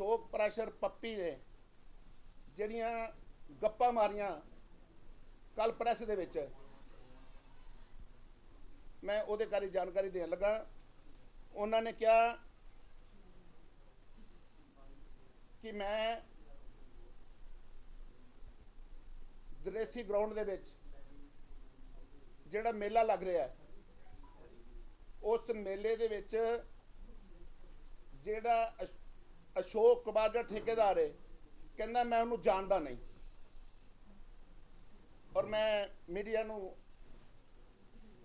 Ashok pressure ਪੱਪੀ ਨੇ ਜਿਹੜੀਆਂ ਗੱਪਾਂ ਮਾਰੀਆਂ ਕੱਲ ਪ੍ਰੈਸ ਦੇ ਵਿੱਚ, ਮੈਂ ਉਹਦੇ ਬਾਰੇ ਜਾਣਕਾਰੀ ਦੇਣ ਲੱਗਾ। ਉਹਨਾਂ ਨੇ ਕਿਹਾ ਕਿ ਮੈਂ ਦਰੇਸੀ ਗਰਾਊਂਡ ਦੇ ਵਿੱਚ ਜਿਹੜਾ ਮੇਲਾ ਲੱਗ ਰਿਹਾ ਹੈ, ਉਸ ਮੇਲੇ ਦੇ ਵਿੱਚ ਜਿਹੜਾ ਅਸ਼ੋਕ ਕੁਮਾਰ ਦਾ ਠੇਕੇਦਾਰ ਹੈ ਕਹਿੰਦਾ ਮੈਂ ਉਹਨੂੰ ਜਾਣਦਾ ਨਹੀਂ। ਔਰ ਮੈਂ ਮੀਡੀਆ ਨੂੰ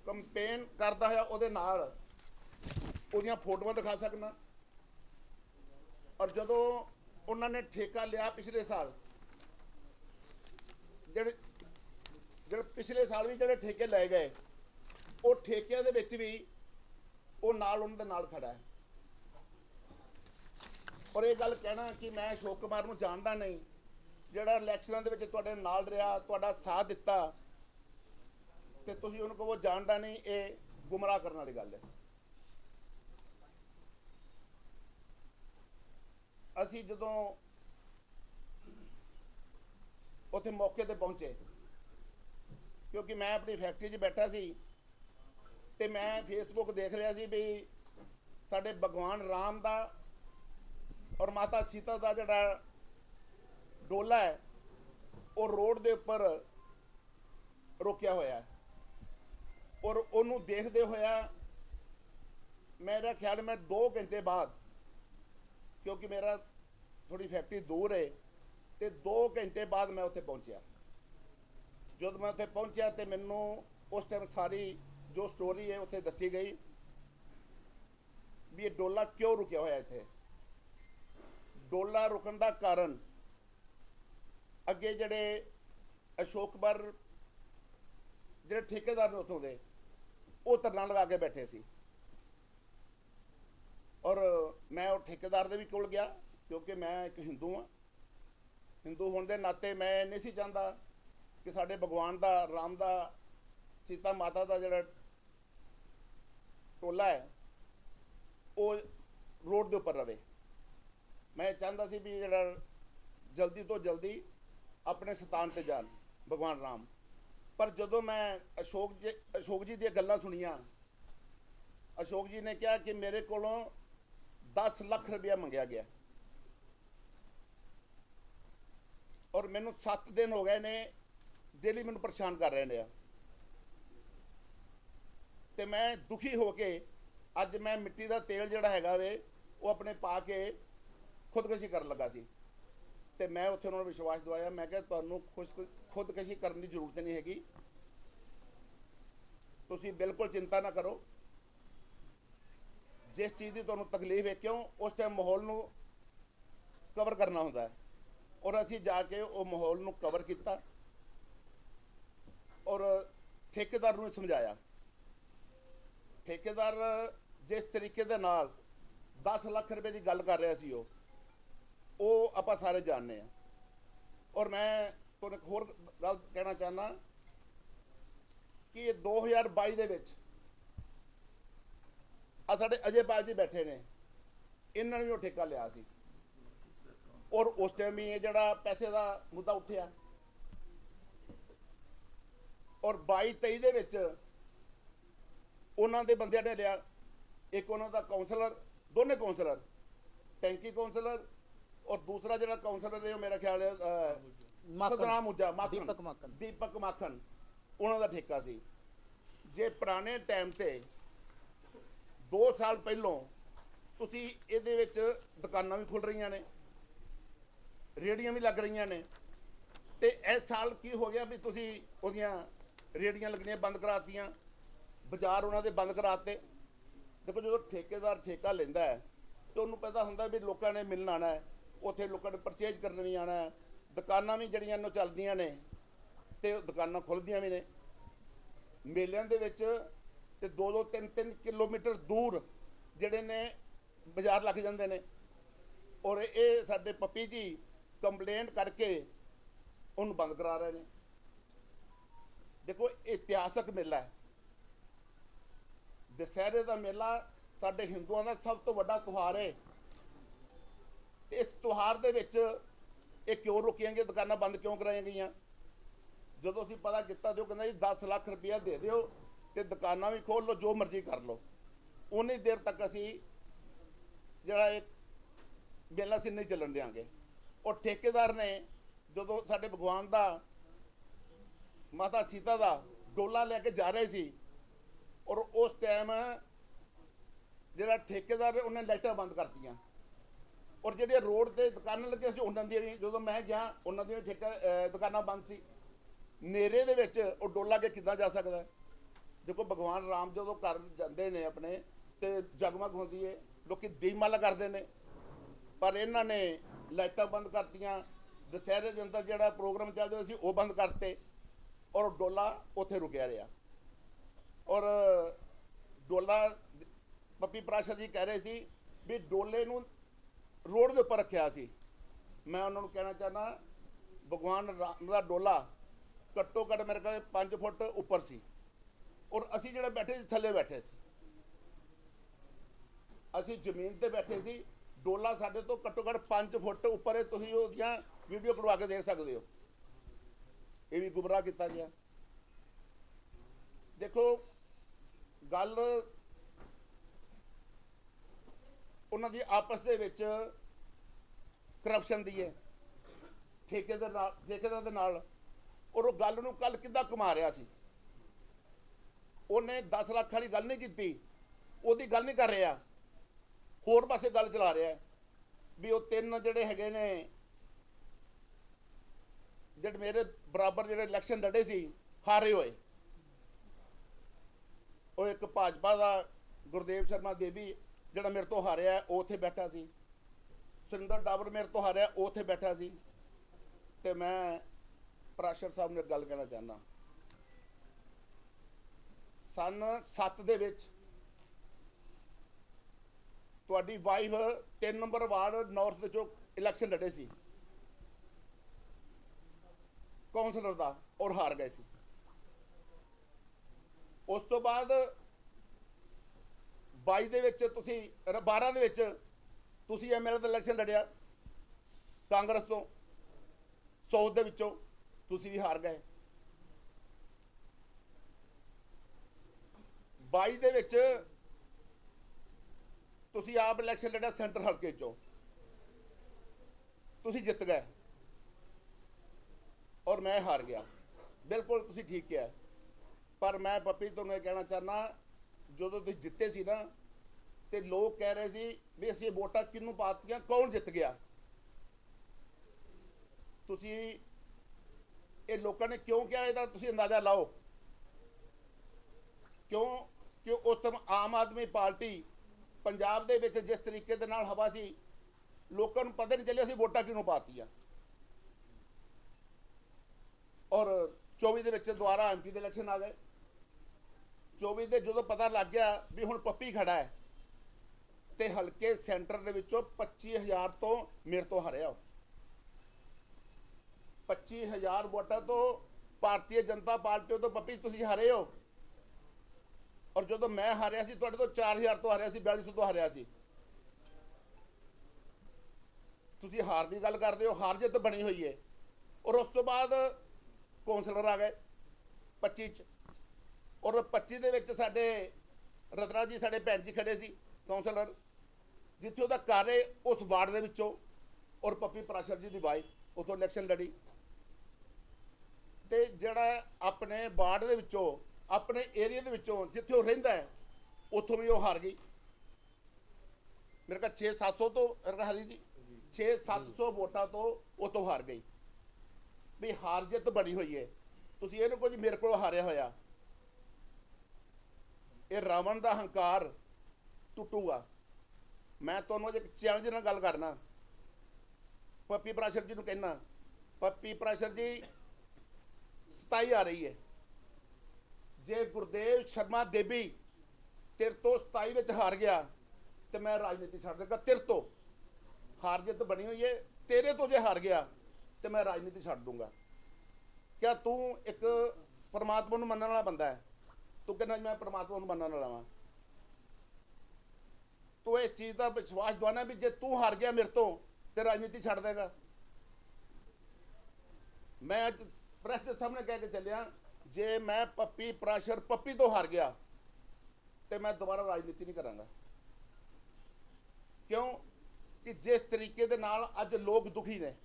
ਕੰਪੇਨ ਕਰਦਾ ਹੋਇਆ ਉਹਦੇ ਨਾਲ ਉਹਦੀਆਂ ਫੋਟੋਆਂ ਦਿਖਾ ਸਕਦਾ। ਔਰ ਜਦੋਂ ਉਹਨਾਂ ਨੇ ਠੇਕਾ ਲਿਆ ਪਿਛਲੇ ਸਾਲ, ਜਿਹੜੇ ਜਿਹੜੇ ਪਿਛਲੇ ਸਾਲ ਵੀ ਜਿਹੜੇ ਠੇਕੇ ਲਏ ਗਏ, ਉਹ ਠੇਕਿਆਂ ਦੇ ਵਿੱਚ ਵੀ ਉਹ ਨਾਲ ਉਹਨਾਂ ਦੇ ਨਾਲ ਖੜਾ ਹੈ। ਔਰ ਇਹ ਗੱਲ ਕਹਿਣਾ ਕਿ ਮੈਂ ਅਸ਼ੋਕ ਕੁਮਾਰ ਨੂੰ ਜਾਣਦਾ ਨਹੀਂ। ਜਿਹੜਾ ਇਲੈਕਸ਼ਨਾਂ ਦੇ ਵਿੱਚ ਤੁਹਾਡੇ ਨਾਲ ਰਿਹਾ, ਤੁਹਾਡਾ ਸਾਥ ਦਿੱਤਾ, ਤੇ ਤੁਸੀਂ ਉਹਨੂੰ ਕਹੋ ਜਾਣਦਾ ਨਹੀਂ, ਇਹ ਗੁੰਮਰਾਹ ਕਰਨ ਵਾਲੀ ਗੱਲ ਹੈ। ਅਸੀਂ ਜਦੋਂ ਉੱਥੇ ਮੌਕੇ ਤੇ ਪਹੁੰਚੇ, ਕਿਉਂਕਿ ਮੈਂ ਆਪਣੀ ਫੈਕਟਰੀ 'ਚ ਬੈਠਾ ਸੀ, ਤੇ ਮੈਂ ਫੇਸਬੁੱਕ ਦੇਖ ਰਿਹਾ ਸੀ ਵੀ ਸਾਡੇ ਭਗਵਾਨ ਰਾਮ ਦਾ ਔਰ ਮਾਤਾ ਸੀਤਾ ਦਾ ਜਿਹੜਾ ਡੋਲਾ ਹੈ, ਉਹ ਰੋਡ ਦੇ ਉੱਪਰ ਰੋਕਿਆ ਹੋਇਆ ਹੈ। ਔਰ ਉਹਨੂੰ ਦੇਖਦੇ ਹੋਇਆ ਮੇਰਾ ਖਿਆਲ ਮੈਂ 2 ਘੰਟੇ ਬਾਅਦ, ਕਿਉਂਕਿ ਮੇਰਾ ਥੋੜੀ ਫੈਕਟਰੀ ਦੂਰ ਹੈ, ਤੇ 2 ਘੰਟੇ ਬਾਅਦ ਮੈਂ ਉੱਥੇ ਪਹੁੰਚਿਆ। ਜਦੋਂ ਮੈਂ ਉੱਥੇ ਪਹੁੰਚਿਆ ਤੇ ਮੈਨੂੰ ਉਸ ਟਾਈਮ ਸਾਰੀ ਜੋ ਸਟੋਰੀ ਹੈ ਉੱਥੇ ਦੱਸੀ ਗਈ ਵੀ ਇਹ ਡੋਲਾ ਕਿਉਂ ਰੁਕਿਆ ਹੋਇਆ ਇੱਥੇ? ਡੋਲਾ ਰੁਕਣ ਦਾ ਕਾਰਨ ਅੱਗੇ ਜਿਹੜੇ ਅਸ਼ੋਕ ਕੁਮਾਰ ਜਿਹੜੇ ਠੇਕੇਦਾਰ ਨੇ ਉੱਥੋਂ ਦੇ, ਉਹ ਧਰਨਾ ਲਗਾ ਕੇ ਬੈਠੇ ਸੀ। ਔਰ ਮੈਂ ਉਹ ਠੇਕੇਦਾਰ ਦੇ ਵੀ ਕੋਲ ਗਿਆ, ਕਿਉਂਕਿ ਮੈਂ ਇੱਕ ਹਿੰਦੂ ਹਾਂ। ਹਿੰਦੂ ਹੋਣ ਦੇ ਨਾਤੇ ਮੈਂ ਨਹੀਂ ਸੀ ਚਾਹੁੰਦਾ ਕਿ ਸਾਡੇ ਭਗਵਾਨ ਦਾ, ਰਾਮ ਦਾ, ਸੀਤਾ ਮਾਤਾ ਦਾ ਜਿਹੜਾ ਟੋਲਾ ਹੈ, ਉਹ ਰੋਡ ਦੇ ਉੱਪਰ ਰਵੇ। ਮੈਂ ਚਾਹੁੰਦਾ ਸੀ ਵੀ ਜਿਹੜਾ ਜਲਦੀ ਤੋਂ ਜਲਦੀ ਆਪਣੇ ਸਥਾਨ ਤੇ ਜਾਣ, ਭਗਵਾਨ ਰਾਮ। ਪਰ ਜਦੋਂ ਮੈਂ ਅਸ਼ੋਕ ਜੀ ਅਸ਼ੋਕ ਜੀ ਦੀਆਂ ਗੱਲਾਂ ਸੁਣੀਆਂ, ਅਸ਼ੋਕ ਜੀ ਨੇ ਕਿਹਾ ਕਿ ਮੇਰੇ ਕੋਲੋਂ 10 ਲੱਖ ਰੁਪਇਆ ਮੰਗਿਆ ਗਿਆ। ਔਰ ਮੈਨੂੰ 7 ਦਿਨ ਹੋ ਗਏ ਨੇ ਡੇਲੀ ਮੈਨੂੰ ਪਰੇਸ਼ਾਨ ਕਰ ਰਹੇ ਨੇ ਆ। ਤੇ ਮੈਂ ਦੁਖੀ ਹੋ ਕੇ ਅੱਜ ਮੈਂ ਮਿੱਟੀ ਦਾ ਤੇਲ ਜਿਹੜਾ ਹੈਗਾ ਵੇ, ਉਹ ਆਪਣੇ ਪਾ ਕੇ ਖੁਦਕਸ਼ੀ ਕਰਨ ਲੱਗਾ ਸੀ। ਤੇ ਮੈਂ ਉੱਥੇ ਉਹਨਾਂ ਨੂੰ ਵਿਸ਼ਵਾਸ ਦਿਵਾਇਆ। ਮੈਂ ਕਿਹਾ, ਤੁਹਾਨੂੰ ਖੁਸ਼- ਖੁਦਕਸ਼ੀ ਕਰਨ ਦੀ ਜ਼ਰੂਰਤ ਨਹੀਂ ਹੈਗੀ। ਤੁਸੀਂ ਬਿਲਕੁਲ ਚਿੰਤਾ ਨਾ ਕਰੋ। ਜਿਸ ਚੀਜ਼ ਦੀ ਤੁਹਾਨੂੰ ਤਕਲੀਫ ਹੈ, ਕਿਉਂ? ਉਸ ਟਾਈਮ ਮਾਹੌਲ ਨੂੰ ਕਵਰ ਕਰਨਾ ਹੁੰਦਾ ਹੈ। ਔਰ ਅਸੀਂ ਜਾ ਕੇ ਉਹ ਮਾਹੌਲ ਨੂੰ ਕਵਰ ਕੀਤਾ। ਔਰ ਠੇਕੇਦਾਰ ਨੂੰ ਸਮਝਾਇਆ। ਠੇਕੇਦਾਰ ਜਿਸ ਤਰੀਕੇ ਦੇ ਨਾਲ 10 ਲੱਖ ਰੁਪਏ ਦੀ ਗੱਲ ਕਰ ਰਿਹਾ ਸੀ ਉਹ ਉਹ ਆਪਾਂ ਸਾਰੇ ਜਾਣਦੇ ਆ ਔਰ ਮੈਂ ਤੁਹਾਨੂੰ ਇੱਕ ਹੋਰ ਗੱਲ ਕਹਿਣਾ ਚਾਹਨਾ ਕਿ ਇਹ 2022 ਦੇ ਵਿੱਚ ਆ ਸਾਡੇ ਅਜੇ ਪਾਲ ਜੀ ਬੈਠੇ ਨੇ। ਇਹਨਾਂ ਨੇ ਵੀ ਉਹ ਠੇਕਾ ਲਿਆ ਸੀ। ਔਰ ਉਸ ਟਾਈਮ ਹੀ ਇਹ ਜਿਹੜਾ ਪੈਸੇ ਦਾ ਮੁੱਦਾ ਉੱਠਿਆ। ਔਰ 22 23 ਦੇ ਵਿੱਚ ਉਹਨਾਂ ਦੇ ਬੰਦਿਆਂ ਨੇ ਲਿਆ। ਇੱਕ ਉਹਨਾਂ ਦਾ ਕਾਉਂਸਲਰ ਦੋਨੇ ਕਾਉਂਸਲਰ ਟੈਂਕੀ ਕਾਉਂਸਲਰ ਔਰ ਦੂਸਰਾ ਜਿਹੜਾ ਕਾਉਂਸਲਰ ਹੈ ਉਹ ਮੇਰਾ ਖਿਆਲ ਹੈ। ਸਤਨਾਮ ਦੀਪਕ ਮਾਖਣ। ਦੀਪਕ ਮਾਖਣ ਉਹਨਾਂ ਦਾ ਠੇਕਾ ਸੀ। ਜੇ ਪੁਰਾਣੇ ਟਾਈਮ ਤੇ 2 ਸਾਲ ਪਹਿਲੋਂ ਤੁਸੀਂ ਇਹਦੇ ਵਿੱਚ ਦੁਕਾਨਾਂ ਵੀ ਖੁੱਲ ਰਹੀਆਂ ਨੇ ਰੇੜੀਆਂ ਵੀ ਲੱਗ ਰਹੀਆਂ ਨੇ ਤੇ ਇਸ ਸਾਲ ਕੀ ਹੋ ਗਿਆ ਵੀ ਤੁਸੀਂ ਉਹਦੀਆਂ ਰੇੜੀਆਂ ਲੱਗਣੀਆਂ ਬੰਦ ਕਰਾਤੀਆਂ ਬਾਜ਼ਾਰ ਉਹਨਾਂ ਦੇ ਬੰਦ ਕਰਾਤੇ। ਦੇਖੋ ਜਦੋਂ ਠੇਕੇਦਾਰ ਠੇਕਾ ਲੈਂਦਾ ਹੈ ਤੇ ਉਹਨੂੰ ਪਤਾ ਹੁੰਦਾ ਵੀ ਲੋਕਾਂ ਨੇ ਮਿਲਣ ਆਣਾ ਹੈ। ਉੱਥੇ ਲੋਕਾਂ ਨੇ ਪਰਚੇਜ ਕਰਨ ਵੀ ਆਣਾ ਦੁਕਾਨਾਂ ਵੀ ਜਿਹੜੀਆਂ ਨੂੰ ਚੱਲਦੀਆਂ ਨੇ ਤੇ ਦੁਕਾਨਾਂ ਖੁੱਲਦੀਆਂ ਵੀ ਨੇ। ਮੇਲਿਆਂ ਦੇ ਵਿੱਚ ਤੇ 2-2 3-3 ਕਿਲੋਮੀਟਰ ਦੂਰ ਜਿਹੜੇ ਨੇ ਬਾਜ਼ਾਰ ਲੱਗ ਜਾਂਦੇ ਨੇ। ਔਰ ਇਹ ਸਾਡੇ ਪੱਪੀ ਜੀ ਕੰਪਲੇਂਟ ਕਰਕੇ ਉਹਨੂੰ ਬੰਦ ਕਰਾ ਰਹੇ ਨੇ। ਦੇਖੋ, ਇਤਿਹਾਸਕ ਮੇਲਾ ਹੈ। ਦੁਸਹਿਰੇ ਦਾ ਮੇਲਾ ਸਾਡੇ ਹਿੰਦੂਆਂ ਦਾ ਸਭ ਤੋਂ ਵੱਡਾ ਤਿਉਹਾਰ ਹੈ। ਇਸ ਤਿਉਹਾਰ ਦੇ ਵਿੱਚ ਇਹ ਕਿਉਂ ਰੁਕੀਆਂ ਗਈਆਂ, ਦੁਕਾਨਾਂ ਬੰਦ ਕਿਉਂ ਕਰਾਈਆਂ ਗਈਆਂ? ਜਦੋਂ ਅਸੀਂ ਪਤਾ ਕੀਤਾ ਤੇ ਉਹ ਕਹਿੰਦਾ ਜੀ 10 ਲੱਖ ਰੁਪਇਆ ਦੇ ਦਿਓ ਤੇ ਦੁਕਾਨਾਂ ਵੀ ਖੋਲ ਲਓ, ਜੋ ਮਰਜ਼ੀ ਕਰ ਲਓ। ਉਨੀ ਦੇਰ ਤੱਕ ਅਸੀਂ ਜਿਹੜਾ ਇਹ ਬੇਲਾ ਸੀ, ਨਹੀਂ ਚੱਲਣ ਦਿਆਂਗੇ। ਉਹ ਠੇਕੇਦਾਰ ਨੇ ਜਦੋਂ ਸਾਡੇ ਭਗਵਾਨ ਦਾ, ਮਾਤਾ ਸੀਤਾ ਦਾ ਡੋਲਾ ਲੈ ਕੇ ਜਾ ਰਹੇ ਸੀ, ਔਰ ਉਸ ਟਾਈਮ ਜਿਹੜਾ ਠੇਕੇਦਾਰ ਉਹਨੇ ਲਾਈਟਾਂ ਬੰਦ ਕਰਤੀਆਂ। ਔਰ ਜਿਹੜੇ ਰੋਡ ਤੇ ਦੁਕਾਨਾਂ ਲੱਗੀਆਂ ਸੀ, ਉਹਨਾਂ ਦੀਆਂ ਵੀ ਜਦੋਂ ਮੈਂ ਗਿਆ, ਉਹਨਾਂ ਦੀਆਂ ਠੇਕਾ ਦੁਕਾਨਾਂ ਬੰਦ ਸੀ। ਨੇਰੇ ਦੇ ਵਿੱਚ ਉਹ ਡੋਲਾ ਕੇ ਕਿੱਦਾਂ ਜਾ ਸਕਦਾ ਦੇਖੋ, ਭਗਵਾਨ ਰਾਮ ਜਦੋਂ ਘਰ ਜਾਂਦੇ ਨੇ ਆਪਣੇ, ਤੇ ਜਗਮਗ ਹੁੰਦੀ ਹੈ ਲੋਕੀ ਦੀਪਮਾਲਾ ਕਰਦੇ ਨੇ। ਪਰ ਇਹਨਾਂ ਨੇ ਲਾਈਟਾਂ ਬੰਦ ਕਰਤੀਆਂ, ਦੁਸਹਿਰੇ ਦੇ ਅੰਦਰ ਜਿਹੜਾ ਪ੍ਰੋਗਰਾਮ ਚੱਲਦੇ ਸੀ, ਉਹ ਬੰਦ ਕਰਤੇ, ਔਰ ਡੋਲਾ ਉੱਥੇ ਰੁਕਿਆ ਰਿਹਾ। ਔਰ ਡੋਲਾ, ਪੱਪੀ ਪ੍ਰਾਸ਼ਰ ਜੀ ਕਹਿ ਰਹੇ ਸੀ ਵੀ ਡੋਲੇ ਨੂੰ ਰੋਡ ਦੇ ਉੱਪਰ ਰੱਖਿਆ ਸੀ। ਮੈਂ ਉਹਨਾਂ ਨੂੰ ਕਹਿਣਾ ਚਾਹਨਾ ਭਗਵਾਨ ਰਾਮ ਦਾ ਡੋਲਾ ਘੱਟੋ ਘੱਟ ਮੇਰੇ ਕੋਲ 5 ਫੁੱਟ ਉੱਪਰ ਸੀ। ਔਰ ਅਸੀਂ ਜਿਹੜੇ ਬੈਠੇ ਸੀ, ਥੱਲੇ ਬੈਠੇ ਸੀ। ਅਸੀਂ ਜ਼ਮੀਨ ਤੇ ਬੈਠੇ ਸੀ। ਡੋਲਾ ਸਾਡੇ ਤੋਂ ਘੱਟੋ ਘੱਟ 5 ਫੁੱਟ ਉੱਪਰ ਹੈ। ਤੁਸੀਂ ਉਹਦੀਆਂ ਵੀਡੀਓ ਕਢਵਾ ਕੇ ਦੇਖ ਸਕਦੇ ਹੋ। ਇਹ ਵੀ ਗੁੰਮਰਾਹ ਕੀਤਾ ਗਿਆ। ਦੇਖੋ, ਗੱਲ ਉਹਨਾਂ ਦੀ ਆਪਸ ਦੇ ਵਿੱਚ ਕਰਪਸ਼ਨ ਦੀ ਹੈ, ਠੇਕੇਦਾਰ ਨਾਲ, ਠੇਕੇਦਾਰ ਦੇ ਨਾਲ। ਔਰ ਉਹ ਗੱਲ ਨੂੰ ਕੱਲ ਕਿੱਦਾਂ ਕਮਾ ਰਿਹਾ ਸੀ? ਉਹਨੇ 10 ਲੱਖ ਵਾਲੀ ਗੱਲ ਨਹੀਂ ਕੀਤੀ, ਉਹਦੀ ਗੱਲ ਨਹੀਂ ਕਰ ਰਿਹਾ। ਹੋਰ ਪਾਸੇ ਗੱਲ ਚਲਾ ਰਿਹਾ ਵੀ ਉਹ ਤਿੰਨ ਜਿਹੜੇ ਹੈਗੇ ਨੇ, ਜਿਹੜੇ ਮੇਰੇ ਬਰਾਬਰ ਜਿਹੜੇ ਇਲੈਕਸ਼ਨ ਲੜੇ ਸੀ, ਹਾਰੇ ਹੋਏ। ਉਹ ਇੱਕ ਭਾਜਪਾ ਦਾ ਗੁਰਦੇਵ ਸ਼ਰਮਾ ਦੇਵੀ ਜਿਹੜਾ ਮੇਰੇ ਤੋਂ ਹਾਰਿਆ ਉਹ ਉੱਥੇ ਬੈਠਾ ਸੀ। ਸੁਰਿੰਦਰ ਡਾਬਰ ਮੇਰੇ ਤੋਂ ਹਾਰਿਆ, ਉਹ ਉੱਥੇ ਬੈਠਾ ਸੀ। ਤੇ ਮੈਂ ਪ੍ਰਾਸ਼ਰ ਸਾਹਿਬ ਨੂੰ ਇੱਕ ਗੱਲ ਕਹਿਣਾ ਚਾਹੁੰਦਾ ਸਨ 7 ਦੇ ਵਿੱਚ ਤੁਹਾਡੀ ਵਾਈਫ 3 ਨੰਬਰ ਵਾਰਡ ਨਾਰਥ ਦੇ ਚੋਂ ਇਲੈਕਸ਼ਨ ਲੜੇ ਸੀ। ਕੌਂਸਲਰ ਦਾ, ਔਰ ਹਾਰ ਗਏ ਸੀ। ਉਸ ਤੋਂ ਬਾਅਦ 22 ਦੇ ਵਿੱਚ ਤੁਸੀਂ ਅਰ 12 ਦੇ ਵਿੱਚ ਤੁਸੀਂ ਐਮਐਲਏ ਦਾ ਇਲੈਕਸ਼ਨ ਲੜਿਆ। ਕਾਂਗਰਸ ਤੋਂ 100 ਦੇ ਵਿੱਚੋਂ ਤੁਸੀਂ ਵੀ ਹਾਰ ਗਏ। 22 ਦੇ ਵਿੱਚ ਤੁਸੀਂ ਆਪ ਇਲੈਕਸ਼ਨ ਲੜਿਆ ਸੈਂਟਰ ਹਲਕੇ ਚੋਂ। ਤੁਸੀਂ ਜਿੱਤ ਗਏ। ਔਰ ਮੈਂ ਹਾਰ ਗਿਆ। ਬਿਲਕੁਲ ਤੁਸੀਂ ਠੀਕ ਕਿਹਾ। ਪਰ ਮੈਂ ਪੱਪੀ, ਤੁਹਾਨੂੰ ਇਹ ਕਹਿਣਾ ਚਾਹਨਾ ਜਦੋਂ ਤੁਸੀਂ ਜਿੱਤੇ ਸੀ ਨਾ, ਤੇ ਲੋਕ ਕਹਿ ਰਹੇ ਸੀ ਵੀ ਅਸੀਂ ਵੋਟਾਂ ਕਿਹਨੂੰ ਪਾਤੀਆਂ ਕੌਣ ਜਿੱਤ ਗਿਆ? ਤੁਸੀਂ ਇਹ ਲੋਕਾਂ ਨੇ ਕਿਉਂ ਕਿਹਾ ਇਹਦਾ? ਤੁਸੀਂ ਅੰਦਾਜ਼ਾ ਲਾਓ। ਕਿਉਂ? ਕਿ ਉਸ ਟਾਈਮ ਆਮ ਆਦਮੀ ਪਾਰਟੀ ਪੰਜਾਬ ਦੇ ਵਿੱਚ ਜਿਸ ਤਰੀਕੇ ਦੇ ਨਾਲ ਹਵਾ ਸੀ, ਲੋਕਾਂ ਨੂੰ ਪਤਾ ਨਹੀਂ ਚੱਲਿਆ ਸੀ ਵੋਟਾਂ ਕਿਹਨੂੰ ਪਾਤੀਆਂ ਔਰ 24 ਦੇ ਵਿੱਚ ਦੁਬਾਰਾ ਐਮਪੀ ਦੇ ਇਲੈਕਸ਼ਨ ਆ ਗਏ। 24 ਦੇ ਜਦੋਂ ਪਤਾ ਲੱਗ ਗਿਆ ਵੀ ਹੁਣ ਪੱਪੀ ਖੜਾ ਹੈ, ਤੇ ਹਲਕੇ ਸੈਂਟਰ ਦੇ ਵਿੱਚੋਂ 25000 ਤੋਂ ਮੇਰੇ ਤੋਂ ਹਰਿਆ ਉਹ। 25000 ਵੋਟਾਂ ਤੋਂ ਭਾਰਤੀ ਜਨਤਾ ਪਾਰਟੀ ਤੋਂ ਪੱਪੀ ਤੁਸੀਂ ਹਾਰੇ ਹੋ? ਔਰ ਜਦੋਂ ਮੈਂ ਹਾਰਿਆ ਸੀ, ਤੁਹਾਡੇ ਤੋਂ 4000 ਤੋਂ ਹਾਰਿਆ ਸੀ 4200 ਤੋਂ ਹਾਰਿਆ ਸੀ। ਤੁਸੀਂ ਹਾਰ ਦੀ ਗੱਲ ਕਰਦੇ ਹੋ, ਹਾਰ ਜਿੱਤ ਬਣੀ ਹੋਈ ਹੈ। ਔਰ ਉਸ ਤੋਂ ਬਾਅਦ ਕੌਂਸਲਰ ਆ ਗਏ 25 ਚ। ਔਰ 25 ਦੇ ਵਿੱਚ ਸਾਡੇ ਰਤਨਾ ਜੀ, ਸਾਡੇ ਭੈਣ ਜੀ ਖੜੇ ਸੀ ਕੌਂਸਲਰ ਜਿੱਥੇ ਉਹਦਾ ਘਰ ਹੈ, ਉਸ ਵਾਰਡ ਦੇ ਵਿੱਚੋਂ, ਔਰ ਪੱਪੀ ਪ੍ਰਾਸ਼ਰ ਜੀ ਦੀ ਵਾਈਫ, ਉਥੋਂ ਇਲੈਕਸ਼ਨ ਲੜੀ। ਤੇ ਜਿਹੜਾ ਆਪਣੇ ਵਾਰਡ ਦੇ ਵਿੱਚੋਂ, ਆਪਣੇ ਏਰੀਆ ਦੇ ਵਿੱਚੋਂ ਜਿੱਥੇ ਉਹ ਰਹਿੰਦਾ ਹੈ, ਉੱਥੋਂ ਵੀ ਉਹ ਹਾਰ ਗਈ। ਮੇਰੇ ਕੋਲ 6-700 ਤੋਂ ਹਰੀ ਜੀ 6-700 ਵੋਟਾਂ ਤੋਂ ਉਤੋਂ ਹਾਰ ਗਈ। ਵੀ ਹਾਰ ਜਿੱਤ ਬਣੀ ਹੋਈ ਹੈ। ਤੁਸੀਂ ਇਹਨੂੰ ਕੁਝ ਮੇਰੇ ਕੋਲ ਹਾਰਿਆ ਹੋਇਆ। ਇਹ ਰਾਵਣ ਦਾ ਹੰਕਾਰ ਟੁੱਟੂਗਾ। ਮੈਂ ਤੁਹਾਨੂੰ ਅੱਜ ਇੱਕ ਚੈਲੰਜ ਨਾਲ ਗੱਲ ਕਰਨਾ। ਪੱਪੀ ਪ੍ਰਾਸ਼ਰ ਜੀ ਨੂੰ ਕਹਿਣਾ ਪੱਪੀ ਪ੍ਰਾਸ਼ਰ ਜੀ 27 ਆ ਰਹੀ ਹੈ। ਜੇ ਗੁਰਦੇਵ ਸ਼ਰਮਾ ਦੇਵੀ ਤੇਰੇ ਤੋਂ 27 ਵਿੱਚ ਹਾਰ ਗਿਆ, ਤੇ ਮੈਂ ਰਾਜਨੀਤੀ ਛੱਡ ਦੇਗਾ ਤੇਰੇ ਤੋਂ। ਹਾਰ ਜਿੱਤ ਬਣੀ ਹੋਈ ਹੈ, ਤੇਰੇ ਤੋਂ ਜੇ ਹਾਰ ਗਿਆ, ਤੇ ਮੈਂ ਰਾਜਨੀਤੀ ਛੱਡ ਦੂੰਗਾ। ਕਿਆ ਤੂੰ ਇੱਕ ਪਰਮਾਤਮਾ ਨੂੰ ਮੰਨਣ ਵਾਲਾ ਬੰਦਾ ਹੈ? ਤੂੰ ਕਹਿੰਦਾ ਮੈਂ ਪਰਮਾਤਮਾ ਨੂੰ ਮੰਨਣ ਵਾਲਾ ਵਾਂ? ਤੂੰ ਇਹ ਚੀਜ਼ ਦਾ ਵਿਸ਼ਵਾਸ ਦਵਾਨਾ ਵੀ ਜੇ ਤੂੰ ਹਾਰ ਗਿਆ ਮੇਰੇ ਤੋਂ, ਤੇ ਰਾਜਨੀਤੀ ਛੱਡ ਦੇਗਾ। ਮੈਂ ਅੱਜ ਪ੍ਰੈਸ ਦੇ ਸਾਹਮਣੇ ਕਹਿ ਕੇ ਚੱਲਿਆ, ਜੇ ਮੈਂ ਪੱਪੀ ਪ੍ਰੈਸ਼ਰ ਪੱਪੀ ਤੋਂ ਹਾਰ ਗਿਆ, ਤੇ ਮੈਂ ਦੁਬਾਰਾ ਰਾਜਨੀਤੀ ਨਹੀਂ ਕਰਾਂਗਾ। ਕਿਉਂ? ਕਿ ਜਿਸ ਤਰੀਕੇ ਦੇ ਨਾਲ ਅੱਜ ਲੋਕ ਦੁਖੀ ਨੇ,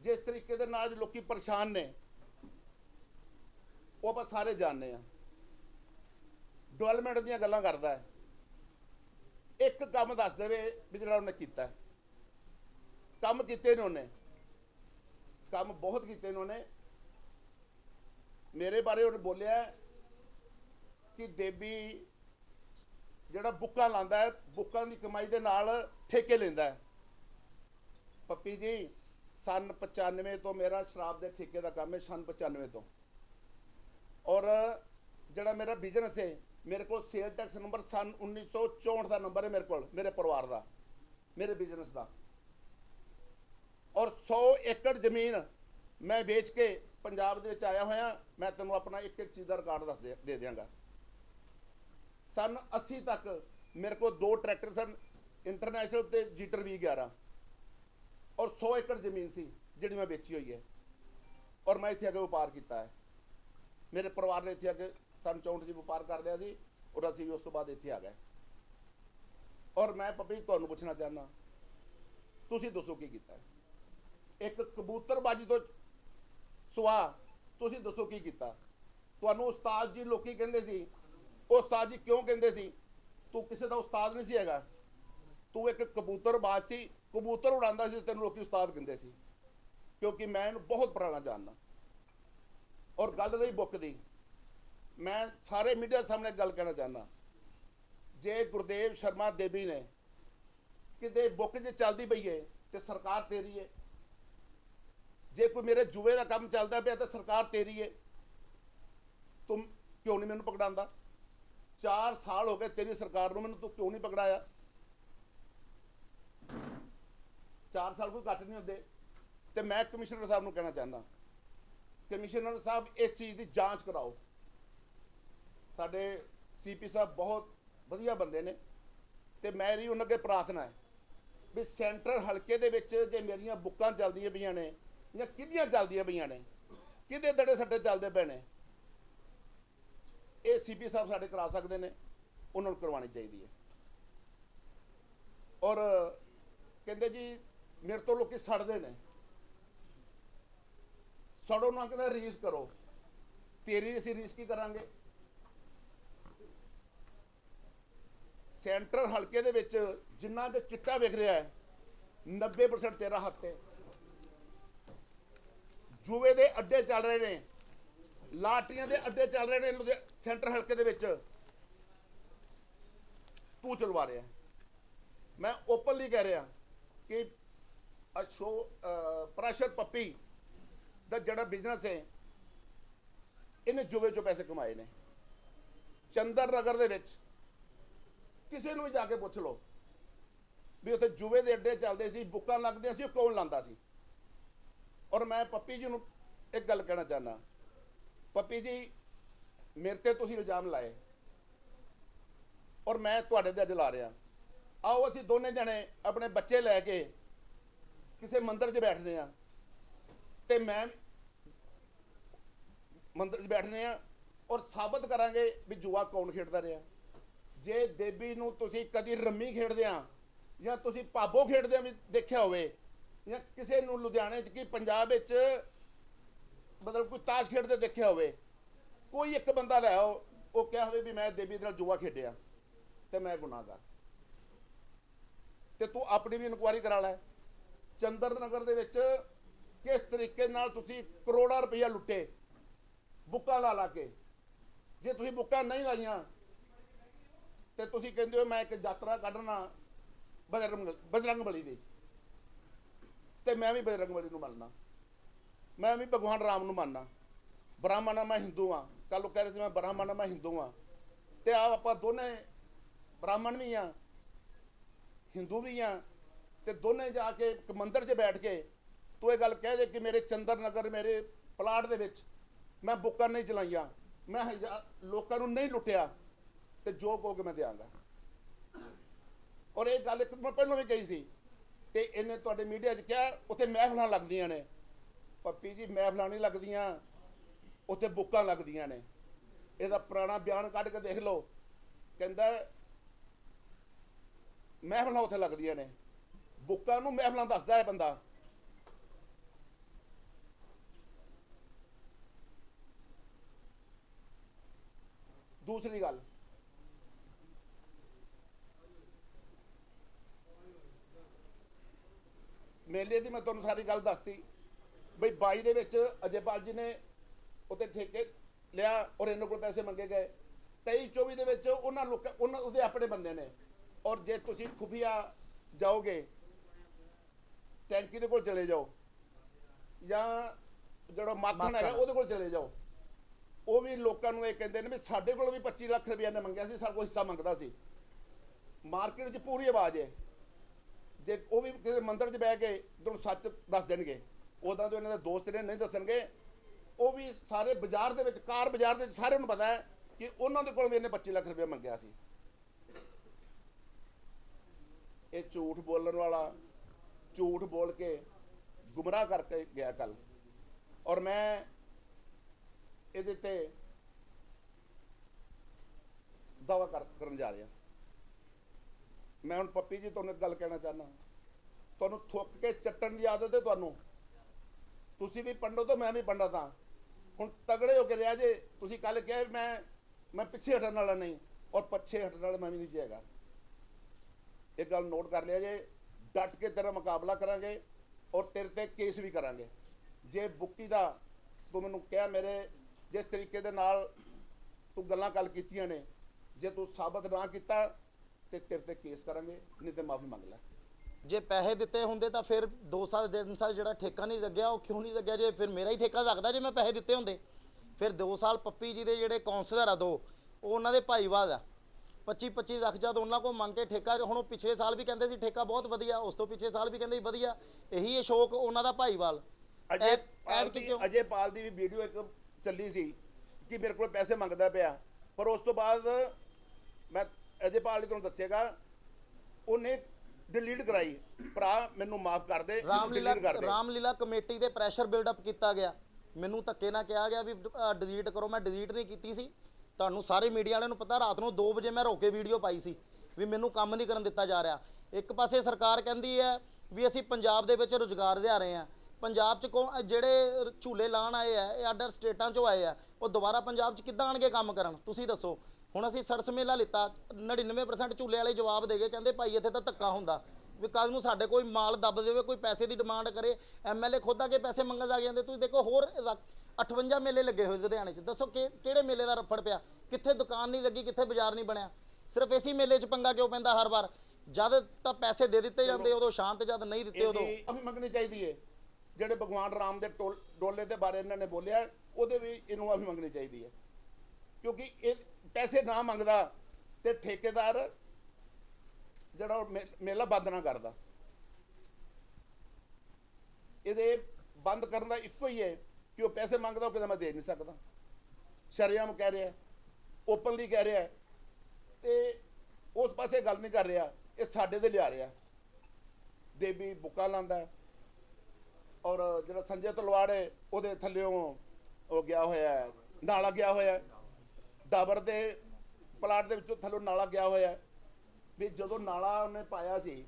ਜਿਸ ਤਰੀਕੇ ਦੇ ਨਾਲ ਅੱਜ ਲੋਕੀ ਪਰੇਸ਼ਾਨ ਨੇ, ਉਹ ਆਪਾਂ ਸਾਰੇ ਜਾਣਦੇ ਆ ਡਿਵੈਲਪਮੈਂਟ ਦੀਆਂ ਗੱਲਾਂ ਕਰਦਾ ਹੈ। ਇੱਕ ਕੰਮ ਦੱਸ ਦੇਵੇ ਵੀ ਜਿਹੜਾ ਉਹਨੇ ਕੀਤਾ ਕੰਮ ਕੀਤੇ ਨੇ ਉਹਨੇ। ਕੰਮ ਬਹੁਤ ਕੀਤੇ ਨੇ ਉਹਨੇ। ਮੇਰੇ ਬਾਰੇ ਉਹਨੇ ਬੋਲਿਆ ਕਿ ਦੇਬੀ ਜਿਹੜਾ ਬੁੱਕਾਂ ਲਾਂਦਾ ਹੈ, ਬੁੱਕਾਂ ਦੀ ਕਮਾਈ ਦੇ ਨਾਲ ਠੇਕੇ ਲੈਂਦਾ ਹੈ। ਪੱਪੀ ਜੀ, ਸਨ 95 ਤੋਂ ਮੇਰਾ ਸ਼ਰਾਬ ਦੇ ਠੇਕੇ ਦਾ ਕੰਮ ਹੈ, ਸਨ 95 ਤੋਂ। ਔਰ ਜਿਹੜਾ ਮੇਰਾ ਬਿਜ਼ਨਸ ਹੈ ਮੇਰੇ ਕੋਲ ਸੇਲ ਟੈਕਸ ਨੰਬਰ ਸਨ 1964 ਦਾ ਨੰਬਰ ਹੈ ਮੇਰੇ ਕੋਲ, ਮੇਰੇ ਪਰਿਵਾਰ ਦਾ, ਮੇਰੇ ਬਿਜ਼ਨਸ ਦਾ। ਔਰ 100 ਏਕੜ ਜ਼ਮੀਨ ਮੈਂ ਵੇਚ ਕੇ ਪੰਜਾਬ ਦੇ ਵਿੱਚ ਆਇਆ ਹੋਇਆ, ਮੈਂ ਤੈਨੂੰ ਆਪਣਾ ਇੱਕ ਇੱਕ ਚੀਜ਼ ਦਾ ਰਿਕਾਰਡ ਦੱਸ ਦੇ ਦਿਆਂਗਾ। ਸਨ 80 ਤੱਕ ਮੇਰੇ ਕੋਲ ਦੋ ਟਰੈਕਟਰ ਸਨ ਇੰਟਰਨੈਸ਼ਨਲ ਤੇ ਜੀਟਰ ਵੀ 11 ਔਰ 100 ਏਕੜ ਜ਼ਮੀਨ ਸੀ ਜਿਹੜੀ ਮੈਂ ਵੇਚੀ ਹੋਈ ਹੈ। ਔਰ ਮੈਂ ਇੱਥੇ ਅੱਗੇ ਵਪਾਰ ਕੀਤਾ ਹੈ। ਮੇਰੇ ਪਰਿਵਾਰ ਨੇ ਇੱਥੇ ਅੱਗੇ ਸਨ 64 ਚ ਵਪਾਰ ਕਰ ਲਿਆ ਸੀ, ਔਰ ਅਸੀਂ ਵੀ ਉਸ ਤੋਂ ਬਾਅਦ ਇੱਥੇ ਆ ਗਏ। ਔਰ ਮੈਂ ਪੱਪੀ, ਤੁਹਾਨੂੰ ਪੁੱਛਣਾ ਚਾਹੁੰਦਾ, ਤੁਸੀਂ ਦੱਸੋ ਕੀ ਕੀਤਾ ਇੱਕ ਕਬੂਤਰਬਾਜੀ ਤੋਂ ਸੁਆ ਤੁਸੀਂ ਦੱਸੋ ਕੀ ਕੀਤਾ? ਤੁਹਾਨੂੰ ਉਸਤਾਦ ਜੀ ਲੋਕੀ ਕਹਿੰਦੇ ਸੀ ਉਹ ਉਸਤਾਦ ਜੀ ਕਿਉਂ ਕਹਿੰਦੇ ਸੀ? ਤੂੰ ਕਿਸੇ ਦਾ ਉਸਤਾਦ ਨਹੀਂ ਸੀ ਹੈਗਾ। ਤੂੰ ਇੱਕ ਕਬੂਤਰਬਾਜ਼ ਸੀ, ਕਬੂਤਰ ਉਡਾਉਂਦਾ ਸੀ ਤੈਨੂੰ ਲੋਕੀ ਉਸਤਾਦ ਕਹਿੰਦੇ ਸੀ। ਕਿਉਂਕਿ ਮੈਂ ਇਹਨੂੰ ਬਹੁਤ ਪੁਰਾਣਾ ਜਾਣਦਾ। ਔਰ ਗੱਲ ਰਹੀ ਬੁੱਕ ਦੀ ਮੈਂ ਸਾਰੇ ਮੀਡੀਆ ਸਾਹਮਣੇ ਗੱਲ ਕਹਿਣਾ ਚਾਹੁੰਦਾ। ਜੇ ਗੁਰਦੇਵ ਸ਼ਰਮਾ ਦੇਵੀ ਨੇ ਕਿਤੇ ਬੁੱਕ ਜੇ ਚੱਲਦੀ ਪਈ ਹੈ ਤੇ ਸਰਕਾਰ ਤੇਰੀ ਹੈ ਜੇ ਕੋਈ ਮੇਰੇ ਜੂਏ ਦਾ ਕੰਮ ਚੱਲਦਾ ਪਿਆ ਤਾਂ ਸਰਕਾਰ ਤੇਰੀ ਹੈ ਤੂੰ ਕਿਉਂ ਨਹੀਂ ਮੈਨੂੰ ਪਕੜਾਉਂਦਾ? 4 ਸਾਲ ਹੋ ਗਏ ਤੇਰੀ ਸਰਕਾਰ ਨੂੰ ਮੈਨੂੰ ਤੂੰ ਕਿਉਂ ਨਹੀਂ ਪਕੜਾਇਆ? 4 ਸਾਲ ਕੋਈ ਘੱਟ ਨਹੀਂ ਹੁੰਦੇ। ਤੇ ਮੈਂ ਕਮਿਸ਼ਨਰ ਸਾਹਿਬ ਨੂੰ ਕਹਿਣਾ ਚਾਹੁੰਦਾ। ਕਮਿਸ਼ਨਰ ਸਾਹਿਬ ਇਸ ਚੀਜ਼ ਦੀ ਜਾਂਚ ਕਰਾਓ। ਸਾਡੇ ਸੀਪੀ ਸਾਹਿਬ ਬਹੁਤ ਵਧੀਆ ਬੰਦੇ ਨੇ ਤੇ ਮੇਰੀ ਉਹਨਾਂ ਅੱਗੇ ਪ੍ਰਾਰਥਨਾ ਹੈ ਵੀ ਸੈਂਟਰ ਹਲਕੇ ਦੇ ਵਿੱਚ ਜੇ ਮੇਰੀਆਂ ਬੁੱਕਾਂ ਚੱਲਦੀਆਂ ਪਈਆਂ ਨੇ ਜਾਂ ਕਿਹਦੀਆਂ ਚੱਲਦੀਆਂ ਪਈਆਂ ਨੇ, ਕਿਹਦੇ ਦੜੇ ਸੱਟੇ ਚੱਲਦੇ ਪਏ ਨੇ, ਇਹ ਸੀਪੀ ਸਾਹਿਬ ਸਾਡੇ ਕਰਾ ਸਕਦੇ ਨੇ, ਉਹਨਾਂ ਨੂੰ ਕਰਵਾਉਣੀ ਚਾਹੀਦੀ ਹੈ। ਔਰ ਕਹਿੰਦੇ ਜੀ, ਮੇਰੇ ਤੋਂ ਲੋਕੀ ਸੜਦੇ ਨੇ। ਸੜੋ ਨਾ ਕਹਿੰਦਾ ਰੀਸ ਕਰੋ। ਤੇਰੀ ਅਸੀਂ ਰੀਸ ਕੀ ਕਰਾਂਗੇ? ਸੈਂਟਰ ਹਲਕੇ ਦੇ ਵਿੱਚ ਜਿੰਨਾ ਦੇ ਚਿੱਟਾ ਵਿਖ ਰਿਹਾ ਹੈ 90% ਤੇਰਾ ਹੱਥ ਹੈ ਜੂਏ ਦੇ ਅੱਡੇ ਚੱਲ ਰਹੇ ਨੇ ਲਾਟਰੀਆਂ ਦੇ ਅੱਡੇ ਚੱਲ ਰਹੇ ਨੇ ਲੁਧਿਆ- ਸੈਂਟਰ ਹਲਕੇ ਦੇ ਵਿੱਚ। ਤੂੰ ਚਲਵਾ ਰਿਹਾ ਮੈਂ ਓਪਨਲੀ ਕਹਿ ਰਿਹਾ ਕਿ ਅਸ਼ੋ ਪ੍ਰੈਸ਼ਰ ਪੱਪੀ ਦਾ ਜਿਹੜਾ ਬਿਜ਼ਨਸ ਹੈ, ਇਹਨੇ ਜੂਏ ਚੋਂ ਪੈਸੇ ਕਮਾਏ ਨੇ। ਚੰਦਰ ਨਗਰ ਦੇ ਵਿੱਚ ਕਿਸੇ ਨੂੰ ਵੀ ਜਾ ਕੇ ਪੁੱਛ ਲਓ। ਵੀ ਉੱਥੇ ਜੂਏ ਦੇ ਅੱਡੇ ਚੱਲਦੇ ਸੀ, ਬੁੱਕਾਂ ਲੱਗਦੀਆਂ ਸੀ, ਉਹ ਕੌਣ ਲਾਂਦਾ ਸੀ? ਔਰ ਮੈਂ ਪੱਪੀ ਜੀ ਨੂੰ ਇੱਕ ਗੱਲ ਕਹਿਣਾ ਚਾਹਨਾ ਪੱਪੀ ਜੀ, ਮੇਰੇ ਤੇ ਤੁਸੀਂ ਇਲਜ਼ਾਮ ਲਾਏ। ਔਰ ਮੈਂ ਤੁਹਾਡੇ ਤੇ ਅੱਜ ਲਾ ਰਿਹਾ। ਆਓ ਅਸੀਂ ਦੋਨੇ ਜਣੇ ਆਪਣੇ ਬੱਚੇ ਲੈ ਕੇ ਕਿਸੇ ਮੰਦਿਰ 'ਚ ਬੈਠਦੇ ਆ ਤੇ ਮੈਂ ਮੰਦਿਰ 'ਚ ਬੈਠਦੇ ਆ ਔਰ ਸਾਬਤ ਕਰਾਂਗੇ ਵੀ ਜੂਆ ਕੌਣ ਖੇਡਦਾ ਰਿਹਾ। ਜੇ ਦੇਬੀ ਨੂੰ ਤੁਸੀਂ ਕਦੀ ਰੰਮੀ ਖੇਡਦੇ ਆ, ਜਾਂ ਤੁਸੀਂ ਪਾਬੋ ਖੇਡਦੇ ਆ ਵੀ ਦੇਖਿਆ ਹੋਵੇ, ਜਾਂ ਕਿਸੇ ਨੂੰ ਲੁਧਿਆਣੇ 'ਚ ਕੀ ਪੰਜਾਬ ਵਿੱਚ ਮਤਲਬ ਕੋਈ ਤਾਸ਼ ਖੇਡਦੇ ਦੇਖਿਆ ਹੋਵੇ, ਕੋਈ ਇੱਕ ਬੰਦਾ ਲੈ ਆਓ, ਉਹ ਕਿਹਾ ਹੋਵੇ ਵੀ ਮੈਂ ਦੇਬੀ ਦੇ ਨਾਲ ਜੂਆ ਖੇਡਿਆ, ਤੇ ਮੈਂ ਗੁਨਾਹਗਾਰ। ਤੇ ਤੂੰ ਆਪਣੀ ਵੀ ਇਨਕੁਆਇਰੀ ਕਰਾ ਲੈ। ਚੰਦਰ ਨਗਰ ਦੇ ਵਿੱਚ ਕਿਸ ਤਰੀਕੇ ਨਾਲ ਤੁਸੀਂ ਕਰੋੜਾਂ ਰੁਪਈਆ ਲੁੱਟੇ, ਬੁੱਕਾਂ ਲਾ ਲਾ ਕੇ। ਜੇ ਤੁਸੀਂ ਬੁੱਕਾਂ ਨਹੀਂ ਲਾਈਆਂ ਤੇ ਤੁਸੀਂ ਕਹਿੰਦੇ ਹੋ ਮੈਂ ਇੱਕ ਯਾਤਰਾ ਕੱਢਣਾ ਬਜਰੰਗ ਬਜਰੰਗ ਬਲੀ ਦੀ। ਤੇ ਮੈਂ ਵੀ ਬਜਰੰਗ ਬਲੀ ਨੂੰ ਮੰਨਣਾ ਮੈਂ ਵੀ ਭਗਵਾਨ ਰਾਮ ਨੂੰ ਮੰਨਣਾ ਬ੍ਰਾਹਮਣ ਆ, ਮੈਂ ਹਿੰਦੂ ਆ। ਕੱਲ ਉਹ ਕਹਿ ਰਹੇ ਸੀ ਮੈਂ ਬ੍ਰਾਹਮਣ ਆ, ਮੈਂ ਹਿੰਦੂ ਆ। ਤੇ ਆ ਆਪਾਂ ਦੋਨੇ ਬ੍ਰਾਹਮਣ ਵੀ ਆ, ਹਿੰਦੂ ਵੀ ਆ। ਤੇ ਦੋਨੇ ਜਾ ਕੇ ਇੱਕ ਮੰਦਿਰ 'ਚ ਬੈਠ ਕੇ ਤੂੰ ਇਹ ਗੱਲ ਕਹਿ ਦੇ ਕਿ ਮੇਰੇ ਚੰਦਰ ਨਗਰ ਮੇਰੇ ਪਲਾਟ ਦੇ ਵਿੱਚ ਮੈਂ ਬੁੱਕਾਂ ਨਹੀਂ ਚਲਾਈਆਂ। ਮੈਂ ਹਜ਼ਾ- ਲੋਕਾਂ ਨੂੰ ਨਹੀਂ ਲੁੱਟਿਆ। ਤੇ ਜੋ ਕਹੋਗੇ ਮੈਂ ਦਿਆਂਗਾ ਔਰ ਇਹ ਗੱਲ ਇੱਕ ਮੈਂ ਪਹਿਲਾਂ ਵੀ ਕਹੀ ਸੀ ਤੇ ਇਹਨੇ ਤੁਹਾਡੇ ਮੀਡੀਆ 'ਚ ਕਿਹਾ, ਉੱਥੇ ਮਹਿਫਲਾਂ ਲੱਗਦੀਆਂ ਨੇ। ਪੱਪੀ ਜੀ ਮਹਿਫਲਾਂ ਨਹੀਂ ਲੱਗਦੀਆਂ, ਉੱਥੇ ਬੁੱਕਾਂ ਲੱਗਦੀਆਂ ਨੇ। ਇਹਦਾ ਪੁਰਾਣਾ ਬਿਆਨ ਕੱਢ ਕੇ ਦੇਖ ਲਓ। ਕਹਿੰਦਾ, ਮਹਿਫਲਾਂ ਉੱਥੇ ਲੱਗਦੀਆਂ ਨੇ। ਬੁੱਕਾਂ ਨੂੰ ਮਹਿਫਲਾਂ ਦੱਸਦਾ ਹੈ ਬੰਦਾ। ਦੂਸਰੀ ਗੱਲ ਮੇਲੇ ਦੀ ਮੈਂ ਤੁਹਾਨੂੰ ਸਾਰੀ ਗੱਲ ਦੱਸਤੀ। ਬਈ 22 ਦੇ ਵਿੱਚ ਅਜੇਪਾਲ ਜੀ ਨੇ ਉੱਤੇ ਠੇਕੇ ਲਿਆ ਔਰ ਇਹਨਾਂ ਕੋਲ ਪੈਸੇ ਮੰਗੇ ਗਏ। 23 24 ਦੇ ਵਿੱਚ ਉਹਨਾਂ ਲੋਕਾਂ ਉਹਨਾਂ ਉਹਦੇ ਆਪਣੇ ਬੰਦੇ ਨੇ। ਔਰ ਜੇ ਤੁਸੀਂ ਖੁਫੀਆ ਜਾਓਗੇ ਟੈਂਕੀ ਦੇ ਕੋਲ ਚਲੇ ਜਾਓ। ਜਾਂ ਜਿਹੜਾ ਮਾਖਣ ਹੈਗਾ ਉਹਦੇ ਕੋਲ ਚਲੇ ਜਾਓ। ਉਹ ਵੀ ਲੋਕਾਂ ਨੂੰ ਇਹ ਕਹਿੰਦੇ ਨੇ ਵੀ ਸਾਡੇ ਕੋਲ ਵੀ 25 ਲੱਖ ਰੁਪਏ ਨੇ ਮੰਗਿਆ ਸੀ ਸਾਡੇ ਕੋਲ ਹਿੱਸਾ ਮੰਗਦਾ ਸੀ। ਮਾਰਕੀਟ 'ਚ ਪੂਰੀ ਆਵਾਜ਼ ਹੈ। ਜੇ ਉਹ ਵੀ ਕਿਸੇ ਮੰਦਿਰ 'ਚ ਬਹਿ ਕੇ ਤੁਹਾਨੂੰ ਸੱਚ ਦੱਸ ਦੇਣਗੇ, ਉਦਾਂ ਤੋਂ ਇਹਨਾਂ ਦੇ ਦੋਸਤ ਨੇ ਨਹੀਂ ਦੱਸਣਗੇ। ਉਹ ਵੀ ਸਾਰੇ ਬਾਜ਼ਾਰ ਦੇ ਵਿੱਚ, ਕਾਰ ਬਾਜ਼ਾਰ ਦੇ ਵਿੱਚ ਸਾਰਿਆਂ ਨੂੰ ਪਤਾ ਹੈ ਕਿ ਉਹਨਾਂ ਦੇ ਕੋਲ ਵੀ ਇਹਨੇ 25 ਲੱਖ ਰੁਪਏ ਮੰਗਿਆ ਸੀ। ਇਹ ਝੂਠ ਬੋਲਣ ਵਾਲਾ, ਝੂਠ ਬੋਲ ਕੇ ਗੁੰਮਰਾਹ ਕਰਕੇ ਗਿਆ ਕੱਲ ਔਰ ਮੈਂ ਇਹਦੇ ਤੇ ਦਾਵਾ ਕਰ, ਕਰਨ ਜਾ ਰਿਹਾ। ਮੈਂ ਹੁਣ ਪੱਪੀ ਜੀ ਤੁਹਾਨੂੰ ਇੱਕ ਗੱਲ ਕਹਿਣਾ ਚਾਹਨਾ ਤੁਹਾਨੂੰ ਥੁੱਕ ਕੇ ਚੱਟਣ ਦੀ ਆਦਤ ਹੈ ਤੁਹਾਨੂੰ। ਤੁਸੀਂ ਵੀ ਪੰਡੋ ਤੇ ਮੈਂ ਵੀ ਪੰਡਤ ਹਾਂ। ਹੁਣ ਤਗੜੇ ਹੋ ਕੇ ਰਿਹਾ ਜੇ, ਤੁਸੀਂ ਕੱਲ ਕਿਹਾ ਵੀ ਮੈਂ ਮੈਂ ਪਿੱਛੇ ਹਟਣ ਵਾਲਾ ਨਹੀਂ, ਔਰ ਪਿੱਛੇ ਹਟਣ ਵਾਲਾ ਮੈਂ ਵੀ ਨਹੀਂ ਜਾਏਗਾ ਇਹ ਗੱਲ ਨੋਟ ਕਰ ਲਿਆ ਜੇ, ਡਟ ਕੇ ਤੇਰਾ ਮੁਕਾਬਲਾ ਕਰਾਂਗੇ, ਔਰ ਤੇਰੇ ਤੇ ਕੇਸ ਵੀ ਕਰਾਂਗੇ। ਜੇ ਬੁੱਕੀ ਦਾ ਤੂੰ ਮੈਨੂੰ ਕਿਹਾ ਮੇਰੇ, ਜਿਸ ਤਰੀਕੇ ਦੇ ਨਾਲ ਤੂੰ ਗੱਲਾਂ ਕੱਲ ਕੀਤੀਆਂ ਨੇ, ਜੇ ਤੂੰ ਸਾਬਤ ਨਾ ਕੀਤਾ ਤੇ ਤੇਰੇ ਤੇ ਕੇਸ ਕਰਾਂਗੇ ਨਹੀਂ ਤੇ ਮਾਫੀ ਮੰਗ ਲੈ। ਜੇ ਪੈਸੇ ਦਿੱਤੇ ਹੁੰਦੇ ਤਾਂ ਫਿਰ 2 ਸਾਲ ਤਿੰਨ ਸਾਲ ਜਿਹੜਾ ਠੇਕਾ ਨਹੀਂ ਲੱਗਿਆ ਉਹ ਕਿਉਂ ਨਹੀਂ ਲੱਗਿਆ? ਜੇ ਫਿਰ ਮੇਰਾ ਹੀ ਠੇਕਾ ਲੱਗਦਾ ਜੇ ਮੈਂ ਪੈਸੇ ਦਿੱਤੇ ਹੁੰਦੇ। ਫਿਰ 2 ਸਾਲ ਪੱਪੀ ਜੀ ਦੇ ਜਿਹੜੇ ਕਾਉਂਸਲਰ ਆ ਦੋ ਉਹ ਉਹਨਾਂ ਦੇ ਭਾਈਵਾਲ ਆ। 25 25 ਲੱਖ ਜਦ ਉਹਨਾਂ ਕੋਲ ਮੰਗ ਕੇ ਠੇਕਾ ਹੁਣ ਉਹ ਪਿਛਲੇ ਸਾਲ ਵੀ ਕਹਿੰਦੇ ਸੀ ਠੇਕਾ ਬਹੁਤ ਵਧੀਆ ਉਸ ਤੋਂ ਪਿਛਲੇ ਸਾਲ ਵੀ ਕਹਿੰਦੇ ਸੀ ਵਧੀਆ। ਇਹੀ ਅਸ਼ੋਕ ਉਹਨਾਂ ਦਾ ਭਾਈਵਾਲ। ਅਜੇ ਪਾਲ ਦੀ? ਅਜੇ ਪਾਲ ਦੀ ਵੀ ਵੀਡੀਓ ਇੱਕ ਚੱਲੀ ਸੀ ਕਿ ਮੇਰੇ ਕੋਲ ਪੈਸੇ ਮੰਗਦਾ ਪਿਆ। ਪਰ ਉਸ ਤੋਂ ਬਾਅਦ ਮੈਂ ਅਜੇ ਪਾਲ ਨੇ ਤੁਹਾਨੂੰ ਦੱਸੇਗਾ ਉਹਨੇ ਡਿਲੀਟ ਕਰਾਈ। ਭਰਾ ਮੈਨੂੰ ਮਾਫ ਕਰ ਦੇ ਰਾਮਲੀਲਾ delete ਕਰ ਦੇ। ਰਾਮਲੀਲਾ ਕਮੇਟੀ ਦੇ ਪ੍ਰੈਸ਼ਰ ਬਿਲਡ ਅਪ ਕੀਤਾ ਗਿਆ। ਮੈਨੂੰ ਧੱਕੇ ਨਾਲ ਕਿਹਾ ਗਿਆ ਵੀ ਡਿਲੀਟ ਕਰੋ ਮੈਂ ਡਿਲੀਟ ਨਹੀਂ ਕੀਤੀ ਸੀ। ਤੁਹਾਨੂੰ ਸਾਰੇ ਮੀਡੀਆ ਵਾਲਿਆਂ ਨੂੰ ਪਤਾ ਰਾਤ ਨੂੰ 2 ਵਜੇ ਮੈਂ ਰੋਕੇ ਵੀਡੀਓ ਪਾਈ ਸੀ ਵੀ ਮੈਨੂੰ ਕੰਮ ਨਹੀਂ ਕਰਨ ਦਿੱਤਾ ਜਾ ਰਿਹਾ। ਇੱਕ ਪਾਸੇ ਸਰਕਾਰ ਕਹਿੰਦੀ ਹੈ ਵੀ ਅਸੀਂ ਪੰਜਾਬ ਦੇ ਵਿੱਚ ਰੁਜ਼ਗਾਰ ਲਿਆ ਰਹੇ ਹਾਂ। ਪੰਜਾਬ 'ਚ ਕੌਣ ਜਿਹੜੇ ਝੂਲੇ ਲਾਣ ਆਏ ਆ ਇਹ ਆਡਰ ਸਟੇਟਾਂ 'ਚੋਂ ਆਏ ਆ ਉਹ ਦੁਬਾਰਾ ਪੰਜਾਬ 'ਚ ਕਿੱਦਾਂ ਆਣਗੇ ਕੰਮ ਕਰਨ? ਤੁਸੀਂ ਦੱਸੋ। ਹੁਣ ਅਸੀਂ ਸਰਸ ਮੇਲਾ ਲਿੱਤਾ 99% ਝੂਲੇ ਵਾਲੇ ਜਵਾਬ ਦੇ ਗਏ ਕਹਿੰਦੇ ਭਾਈ ਇੱਥੇ ਤਾਂ ਧੱਕਾ ਹੁੰਦਾ। ਵੀ ਕੱਲ ਨੂੰ ਸਾਡੇ ਕੋਈ ਮਾਲ ਦੱਬ ਦੇਵੇ ਕੋਈ ਪੈਸੇ ਦੀ ਡਿਮਾਂਡ ਕਰੇ ਐਮਐਲਏ ਖੁਦ ਆ ਕੇ ਪੈਸੇ ਮੰਗਣ ਲੱਗ ਜਾਂਦੇ ਤੁਸੀਂ ਦੇਖੋ ਹੋਰ ਇਲਾ- 58 ਮੇਲੇ ਲੱਗੇ ਹੋਏ ਲੁਧਿਆਣੇ 'ਚ। ਦੱਸੋ ਕਿਹੜੇ ਮੇਲੇ ਦਾ ਰਫੜ ਪਿਆ? ਕਿੱਥੇ ਦੁਕਾਨ ਨਹੀਂ ਲੱਗੀ ਕਿੱਥੇ ਬਾਜ਼ਾਰ ਨਹੀਂ ਬਣਿਆ? ਸਿਰਫ ਇਸੇ ਮੇਲੇ 'ਚ ਪੰਗਾ ਕਿਉਂ ਪੈਂਦਾ ਹਰ ਵਾਰ? ਜਦ ਤਾਂ ਪੈਸੇ ਦੇ ਦਿੱਤੇ ਜਾਂਦੇ ਉਦੋਂ ਸ਼ਾਂਤ ਜਦ ਨਹੀਂ ਦਿੱਤੇ ਉਦੋਂ। ਮਾਫੀ ਮੰਗਣੀ ਚਾਹੀਦੀ ਹੈ ਜਿਹੜੇ ਭਗਵਾਨ ਰਾਮ ਦੇ ਡੋਲੇ ਦੇ ਬਾਰੇ ਇਹਨਾਂ ਨੇ ਬੋਲਿਆ ਉਹਦੇ ਵੀ ਇਹਨੂੰ ਮਾਫੀ ਮੰਗਣੀ ਚਾਹੀਦੀ ਹੈ ਕਿਉਂਕਿ ਇਹ ਪੈਸੇ ਨਾ ਮੰਗਦਾ ਤੇ ਠੇਕੇਦਾਰ ਜਿਹੜਾ ਉਹ ਮੇ- ਮੇਲਾ ਬੰਦ ਨਾ ਕਰਦਾ। ਇਹਦੇ ਬੰਦ ਕਰਨ ਦਾ ਇੱਕੋ ਹੀ ਹੈ ਕਿ ਉਹ ਪੈਸੇ ਮੰਗਦਾ, ਉਹ ਕਹਿੰਦਾ ਮੈਂ ਦੇ ਨਹੀਂ ਸਕਦਾ। ਸ਼ਰਿਆਮ ਕਹਿ ਰਿਹਾ, ਓਪਨਲੀ ਕਹਿ ਰਿਹਾ ਹੈ। ਤੇ ਉਸ ਪਾਸੇ ਗੱਲ ਨਹੀਂ ਕਰ ਰਿਹਾ, ਇਹ ਸਾਡੇ ਤੇ ਲਿਆ ਰਿਹਾ। ਦੇਵੀ ਬੁੱਕਾ ਲਾਂਦਾ ਔਰ ਜਿਹੜਾ ਸੰਜੇ ਤਲਵਾੜ ਹੈ, ਉਹਦੇ ਥੱਲਿਓਂ ਉਹ ਗਿਆ ਹੋਇਆ ਨਾਲਾ ਗਿਆ ਹੋਇਆ ਹੈ ਡਾਬਰ ਦੇ ਪਲਾਟ ਦੇ ਵਿੱਚੋਂ ਥੱਲੋਂ ਨਾਲਾ ਗਿਆ ਹੋਇਆ ਵੀ ਜਦੋਂ ਨਾਲਾ ਉਹਨੇ ਪਾਇਆ ਸੀ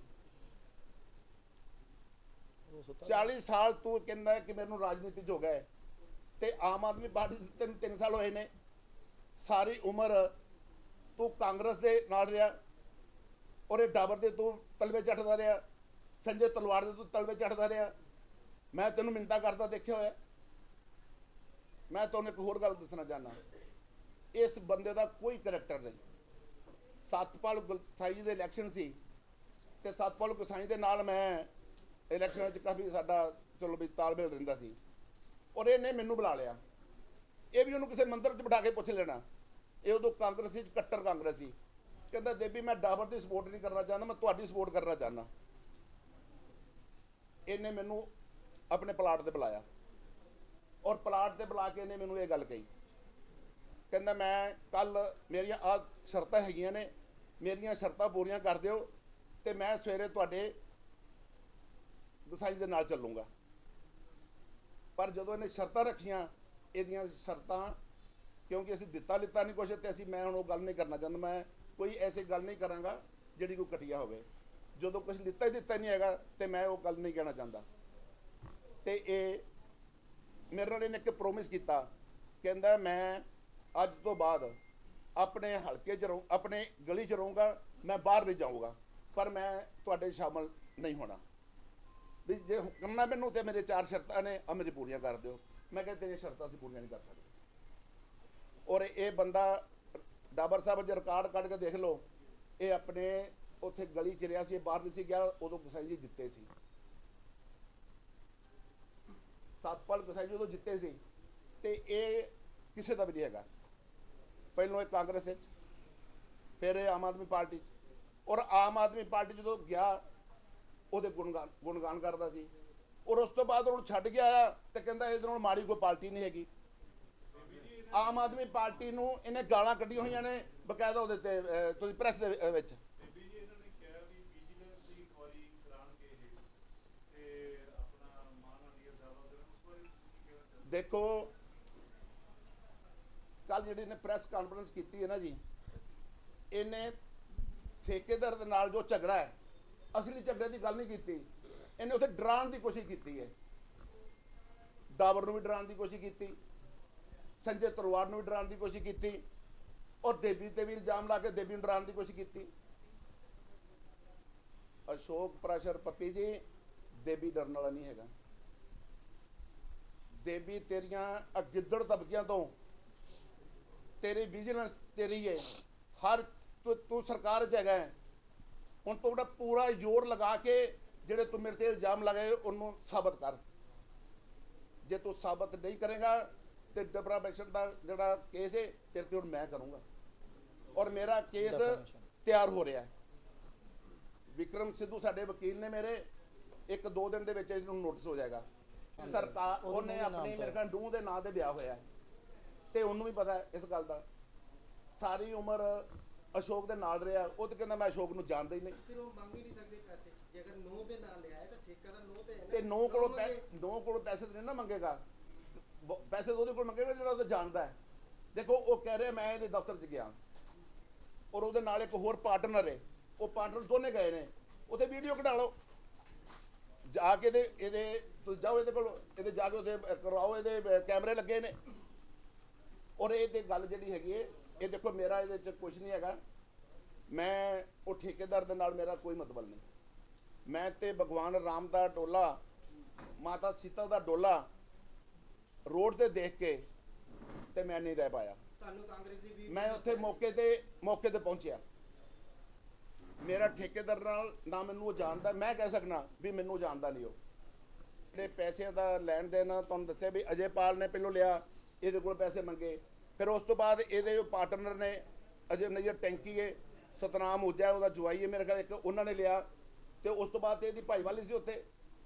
40 ਸਾਲ ਤੂੰ ਕਹਿੰਦਾ ਕਿ ਮੈਨੂੰ ਰਾਜਨੀਤੀ 'ਚ ਹੋ ਗਿਆ ਹੈ। ਤੇ ਆਮ ਆਦਮੀ ਪਾਰਟੀ ਤਿੰਨ ਤਿੰਨ ਸਾਲ ਹੋਏ ਨੇ। ਸਾਰੀ ਉਮਰ ਤੂੰ ਕਾਂਗਰਸ ਦੇ ਨਾਲ ਰਿਹਾ। ਔਰ ਇਹ ਡਾਬਰ ਦੇ ਤੂੰ ਤਲਵੇ ਚੱਟਦਾ ਰਿਹਾ। ਸੰਜੇ ਤਲਵਾਰ ਦੇ ਤੂੰ ਤਲਵੇ ਚੱਟਦਾ ਰਿਹਾ। ਮੈਂ ਤੈਨੂੰ ਮਿੰਤਾ ਕਰਦਾ ਦੇਖਿਆ ਹੋਇਆ। ਮੈਂ ਤੁਹਾਨੂੰ ਇੱਕ ਹੋਰ ਗੱਲ ਦੱਸਣਾ ਚਾਹੁੰਦਾ। ਇਸ ਬੰਦੇ ਦਾ ਕੋਈ ਕਰੈਕਟਰ ਨਹੀਂ। ਸਤਪਾਲ ਗੁਸਾਈ ਜੀ ਦੇ ਇਲੈਕਸ਼ਨ ਸੀ ਤੇ ਸਤਪਾਲ ਗੁਸਾਈ ਦੇ ਨਾਲ ਮੈਂ ਇਲੈਕਸ਼ਨ ਵਿੱਚ ਕਾਫੀ ਸਾਡਾ ਚਲੋ ਵੀ ਤਾਲਮੇਲ ਰਹਿੰਦਾ ਸੀ ਔਰ ਇਹਨੇ ਮੈਨੂੰ ਬੁਲਾ ਲਿਆ। ਇਹ ਵੀ ਉਹਨੂੰ ਕਿਸੇ ਮੰਦਰ 'ਚ ਬਿਠਾ ਕੇ ਪੁੱਛ ਲੈਣਾ। ਇਹ ਉਦੋਂ ਕਾਂਗਰਸੀ 'ਚ ਕੱਟਰ ਕਾਂਗਰਸੀ ਕਹਿੰਦਾ, ਦੇਵੀ, ਮੈਂ ਡਾਬਰ ਦੀ ਸਪੋਰਟ ਨਹੀਂ ਕਰਨਾ ਚਾਹੁੰਦਾ, ਮੈਂ ਤੁਹਾਡੀ ਸਪੋਰਟ ਕਰਨਾ ਚਾਹੁੰਦਾ। ਇਹਨੇ ਮੈਨੂੰ ਆਪਣੇ ਪਲਾਟ ਤੇ ਬੁਲਾਇਆ। ਔਰ ਪਲਾਟ ਤੇ ਬੁਲਾ ਕੇ ਇਹਨੇ ਮੈਨੂੰ ਇਹ ਗੱਲ ਕਹੀ। ਕਹਿੰਦਾ ਮੈਂ ਕੱਲ ਮੇਰੀਆਂ ਆ ਸ਼ਰਤਾਂ ਹੈਗੀਆਂ ਨੇ, ਮੇਰੀਆਂ ਸ਼ਰਤਾਂ ਪੂਰੀਆਂ ਕਰ ਦਿਓ ਤੇ ਮੈਂ ਸਵੇਰੇ ਤੁਹਾਡੇ ਦਸਾਈ ਦੇ ਨਾਲ ਚੱਲੂੰਗਾ। ਪਰ ਜਦੋਂ ਇਹਨੇ ਸ਼ਰਤਾਂ ਰੱਖੀਆਂ, ਇਹਦੀਆਂ ਸ਼ਰਤਾਂ ਕਿਉਂਕਿ ਅਸੀਂ ਦਿੱਤਾ ਲਿੱਤਾ ਨਹੀਂ ਕੁਛ ਤੇ ਅਸੀਂ ਮੈਂ ਹੁਣ ਉਹ ਗੱਲ ਨਹੀਂ ਕਰਨਾ ਚਾਹੁੰਦਾ, ਮੈਂ ਕੋਈ ਐਸੀ ਗੱਲ ਨਹੀਂ ਕਰਾਂਗਾ ਜਿਹੜੀ ਕੋਈ ਘਟੀਆ ਹੋਵੇ। ਜਦੋਂ ਕੁਝ ਲਿੱਤਾ ਹੀ ਦਿੱਤਾ ਨਹੀਂ ਹੈਗਾ ਤੇ ਮੈਂ ਉਹ ਗੱਲ ਨਹੀਂ ਕਹਿਣਾ ਚਾਹੁੰਦਾ। ਤੇ ਇਹ ਮੇਰੇ ਨਾਲ ਇਹਨੇ ਇੱਕ ਪ੍ਰੋਮਿਸ ਕੀਤਾ, ਕਹਿੰਦਾ ਮੈਂ ਅੱਜ ਤੋਂ ਬਾਅਦ ਆਪਣੇ ਹਲਕੇ 'ਚ ਰਹੂੰ, ਆਪਣੇ ਗਲੀ 'ਚ ਰਹੂੰਗਾ, ਮੈਂ ਬਾਹਰ ਵੀ ਜਾਊਂਗਾ, ਪਰ ਮੈਂ ਤੁਹਾਡੇ ਸ਼ਾਮਲ ਨਹੀਂ ਹੋਣਾ। ਵੀ ਜੇ ਹੁਕਮ ਨਾ ਮੈਨੂੰ ਤੇ ਮੇਰੇ ਚਾਰ ਸ਼ਰਤਾਂ ਨੇ ਆ ਮੇਰੀ ਪੂਰੀਆਂ ਕਰ ਦਿਓ। ਮੈਂ ਕਿਹਾ ਤੇਰੀਆਂ ਸ਼ਰਤਾਂ ਅਸੀਂ ਪੂਰੀਆਂ ਨਹੀਂ ਕਰ ਸਕਦੇ। ਔਰ ਇਹ ਬੰਦਾ, ਡਾਬਰ ਸਾਹਿਬ ਜੇ ਰਿਕਾਰਡ ਕੱਢ ਕੇ ਦੇਖ ਲਓ, ਇਹ ਆਪਣੇ ਉੱਥੇ ਗਲੀ ਚ ਰਿਹਾ ਸੀ, ਇਹ ਬਾਹਰ ਨਹੀਂ ਸੀ, ਗਿਆ, ਉਦੋਂ ਗੁਸਾਈ ਜੀ ਜਿੱਤੇ ਸੀ। ਸਤਪਾਲ ਗੁਸਾਈ ਜੀ ਉਦੋਂ ਜਿੱਤੇ ਸੀ, ਤੇ ਇਹ ਕਿਸੇ ਦਾ ਵੀ ਨਹੀਂ ਹੈਗਾ। ਪਹਿਲੋਂ ਇਹ ਕਾਂਗਰਸ ਵਿੱਚ, ਫਿਰ ਇਹ ਆਮ ਆਦਮੀ ਪਾਰਟੀ 'ਚ। ਔਰ ਆਮ ਆਦਮੀ ਪਾਰਟੀ ਜਦੋਂ ਗਿਆ, ਉਹਦੇ ਗੁਣਗਾਨ ਗੁਣਗਾਨ ਕਰਦਾ ਸੀ। ਔਰ ਉਸ ਤੋਂ ਬਾਅਦ ਉਹਨੂੰ ਛੱਡ ਕੇ ਆਇਆ ਤੇ ਕਹਿੰਦਾ ਇਹਦੇ ਨਾਲ ਮਾੜੀ ਕੋਈ ਪਾਰਟੀ ਨਹੀਂ ਹੈਗੀ। ਆਮ ਆਦਮੀ ਪਾਰਟੀ ਨੂੰ ਇਹਨੇ ਗਾਲਾਂ ਕੱਢੀਆਂ ਹੋਈਆਂ ਨੇ ਬਕਾਇਦਾ ਉਹਦੇ ਤੇ ਤੁਸੀਂ ਪ੍ਰੈਸ ਦੇ ਵਿੱਚ। ਦੇਖੋ ਕੱਲ ਜਿਹੜੀ ਨੇ ਪ੍ਰੈਸ ਕਾਨਫਰੰਸ ਕੀਤੀ ਹੈ ਨਾ ਜੀ, ਇਹਨੇ ਠੇਕੇਦਾਰ ਦੇ ਨਾਲ ਜੋ ਝਗੜਾ ਹੈ, ਅਸਲੀ ਝਗੜੇ ਦੀ ਗੱਲ ਨਹੀਂ ਕੀਤੀ, ਇਹਨੇ ਉੱਥੇ ਡਰਾਉਣ ਦੀ ਕੋਸ਼ਿਸ਼ ਕੀਤੀ ਹੈ। ਡਾਵਰ ਨੂੰ ਵੀ ਡਰਾਉਣ ਦੀ ਕੋਸ਼ਿਸ਼ ਕੀਤੀ, ਸੰਜੇ ਤਰਵਾਰ ਨੂੰ ਵੀ ਡਰਾਉਣ ਦੀ ਕੋਸ਼ਿਸ਼ ਕੀਤੀ, ਔਰ ਦੇਬੀ ਤੇ ਵੀ ਇਲਜ਼ਾਮ ਲਾ ਕੇ ਦੇਬੀ ਨੂੰ ਡਰਾਉਣ ਦੀ ਕੋਸ਼ਿਸ਼ ਕੀਤੀ। ਅਸ਼ੋਕ ਪ੍ਰਾਸ਼ਰ ਪੱਪੀ ਜੀ ਦੇਬੀ ਡਰਨ ਵਾਲਾ ਨਹੀਂ ਹੈਗਾ। ਦੇਵੀ ਤੇਰੀਆਂ ਅਗਿੱਦੜ ਤਬਕਿਆਂ ਤੋਂ ਤੇਰੀ ਵਿਜੀਲੈਂਸ ਤੇਰੀ ਹੈ। ਹਰ ਤੂੰ ਸਰਕਾਰ 'ਚ ਹੈਗਾ ਹੈ। ਹੁਣ ਤੂੰ ਉਹਦਾ ਪੂਰਾ ਜ਼ੋਰ ਲਗਾ ਕੇ ਜਿਹੜੇ ਤੂੰ ਮੇਰੇ ਤੇ ਇਲਜ਼ਾਮ ਲਗਾਏ ਉਹਨੂੰ ਸਾਬਤ ਕਰ। ਜੇ ਤੂੰ ਸਾਬਤ ਨਹੀਂ ਕਰੇਗਾ ਤੇ ਡਿਪਰਾਵੇਸ਼ਨ ਦਾ ਜਿਹੜਾ ਕੇਸ ਹੈ ਤੇਰੇ ਤੇ ਹੁਣ ਮੈਂ ਕਰੂੰਗਾ। ਔਰ ਮੇਰਾ ਕੇਸ. ਤਿਆਰ ਹੋ ਰਿਹਾ ਹੈ। ਵਿਕਰਮ ਸਿੱਧੂ ਸਾਡੇ ਵਕੀਲ ਨੇ ਮੇਰੇ ਇੱਕ ਦੋ ਦਿਨ ਦੇ ਵਿੱਚ ਇਹਨੂੰ ਨੋਟਿਸ ਹੋ ਜਾਏਗਾ। ਸਰਕਾਰ ਉਹਨੇ ਆਪਣੀ। ਮੇਰੇ ਖਿਆਲ ਡੂੰ ਦੇ ਨਾਂ ਤੇ ਵਿਆਹ ਹੋਇਆ ਹੈ। ਤੇ ਉਹਨੂੰ ਵੀ ਪਤਾ ਇਸ ਗੱਲ ਦਾ। ਸਾਰੀ ਉਮਰ ਅਸ਼ੋਕ ਦੇ ਨਾਲ ਰਿਹਾ ਉਹ ਤੇ ਕਹਿੰਦਾ ਮੈਂ ਅਸ਼ੋਕ ਨੂੰ ਜਾਣਦਾ ਹੀ ਨਹੀਂ। ਫਿਰ ਉਹ ਮੰਗ ਹੀ ਨਹੀਂ ਸਕਦੇ ਪੈਸੇ। ਜੇ ਅਗਰ ਨੋ ਦੇ ਨਾਲ ਲਿਆ ਹੈ ਤਾਂ ਠੇਕਾ ਦਾ ਨੋ ਤੇ ਹੈ ਕੋਲੋਂ ਕੋਲੋਂ ਪੈਸੇ ਨਹੀਂ ਨਾ ਮੰਗੇਗਾ। ਪੈਸੇ ਉਹਦੇ ਕੋਲ ਮੰਗੇਗਾ ਜਿਹੜਾ ਉਹ ਜਾਣਦਾ ਹੈ। ਦੇਖੋ ਉਹ ਕਹਿ ਰਿਹਾ ਮੈਂ ਇਹਦੇ ਦਫ਼ਤਰ 'ਚ ਗਿਆ। ਔਰ ਉਹਦੇ ਨਾਲ ਇੱਕ ਹੋਰ ਪਾਰਟਨਰ ਹੈ। ਉਹ ਪਾਰਟਨਰ ਦੋਨੇ ਗਏ ਨੇ। ਉਥੇ ਵੀਡੀਓ ਕਢਾ ਲਓ। ਜਾ ਕੇ ਇਹਦੇ ਇਹਦੇ ਤੁਸੀਂ ਜਾਓ ਇਹਦੇ ਕੋਲ ਇਹਦੇ ਜਾ ਕੇ ਉਹਦੇ ਕਰਵਾਓ ਇਹਦੇ ਕੈਮਰੇ ਲੱਗੇ ਨੇ। ਔਰ ਇਹ ਤੇ ਗੱਲ ਜਿਹੜੀ ਹੈਗੀ ਹੈ ਇਹ ਦੇਖੋ ਮੇਰਾ ਇਹਦੇ 'ਚ ਕੁਝ ਨਹੀਂ ਹੈਗਾ। ਮੈਂ ਉਹ ਠੇਕੇਦਾਰ ਦੇ ਨਾਲ ਮੇਰਾ ਕੋਈ ਮਤਲਬ ਨਹੀਂ। ਮੈਂ ਤੇ ਭਗਵਾਨ ਰਾਮ ਦਾ ਡੋਲਾ ਮਾਤਾ ਸੀਤਾ ਦਾ ਡੋਲਾ ਰੋਡ ਤੇ ਦੇਖ ਕੇ ਤੇ ਮੈਂ ਨਹੀਂ ਰਹਿ ਪਾਇਆ। ਤੁਹਾਨੂੰ ਕਾਂਗਰਸ ਦੀ ਵੀ ਮੈਂ ਉੱਥੇ ਮੌਕੇ ਤੇ ਮੌਕੇ ਤੇ ਪਹੁੰਚਿਆ। ਮੇਰਾ ਠੇਕੇਦਾਰ ਨਾਲ ਨਾ ਮੈਨੂੰ ਉਹ ਜਾਣਦਾ ਮੈਂ ਕਹਿ ਸਕਣਾ ਵੀ ਮੈਨੂੰ ਜਾਣਦਾ ਨਹੀਂ ਉਹ। ਜਿਹੜੇ ਪੈਸਿਆਂ ਦਾ ਲੈਣ ਦੇਣ ਤੁਹਾਨੂੰ ਦੱਸਿਆ ਵੀ ਅਜੇ ਪਾਲ ਨੇ ਪਹਿਲੋਂ ਲਿਆ ਇਹਦੇ ਕੋਲ ਪੈਸੇ ਮੰਗੇ। ਫਿਰ ਉਸ ਤੋਂ ਬਾਅਦ ਇਹਦੇ ਜੋ ਪਾਰਟਨਰ ਨੇ, ਅਜੇ ਨਜ਼ਰ ਟੈਂਕੀ ਹੈ, ਸਤਨਾਮ ਹੁਜਾ ਉਹਦਾ ਜਵਾਈ ਹੈ ਮੇਰੇ ਖਿਆਲ ਇੱਕ, ਉਹਨਾਂ ਨੇ ਲਿਆ। ਤੇ ਉਸ ਤੋਂ ਬਾਅਦ ਤੇ ਇਹਦੀ ਭਾਈਵਾਲੀ ਸੀ ਉੱਥੇ।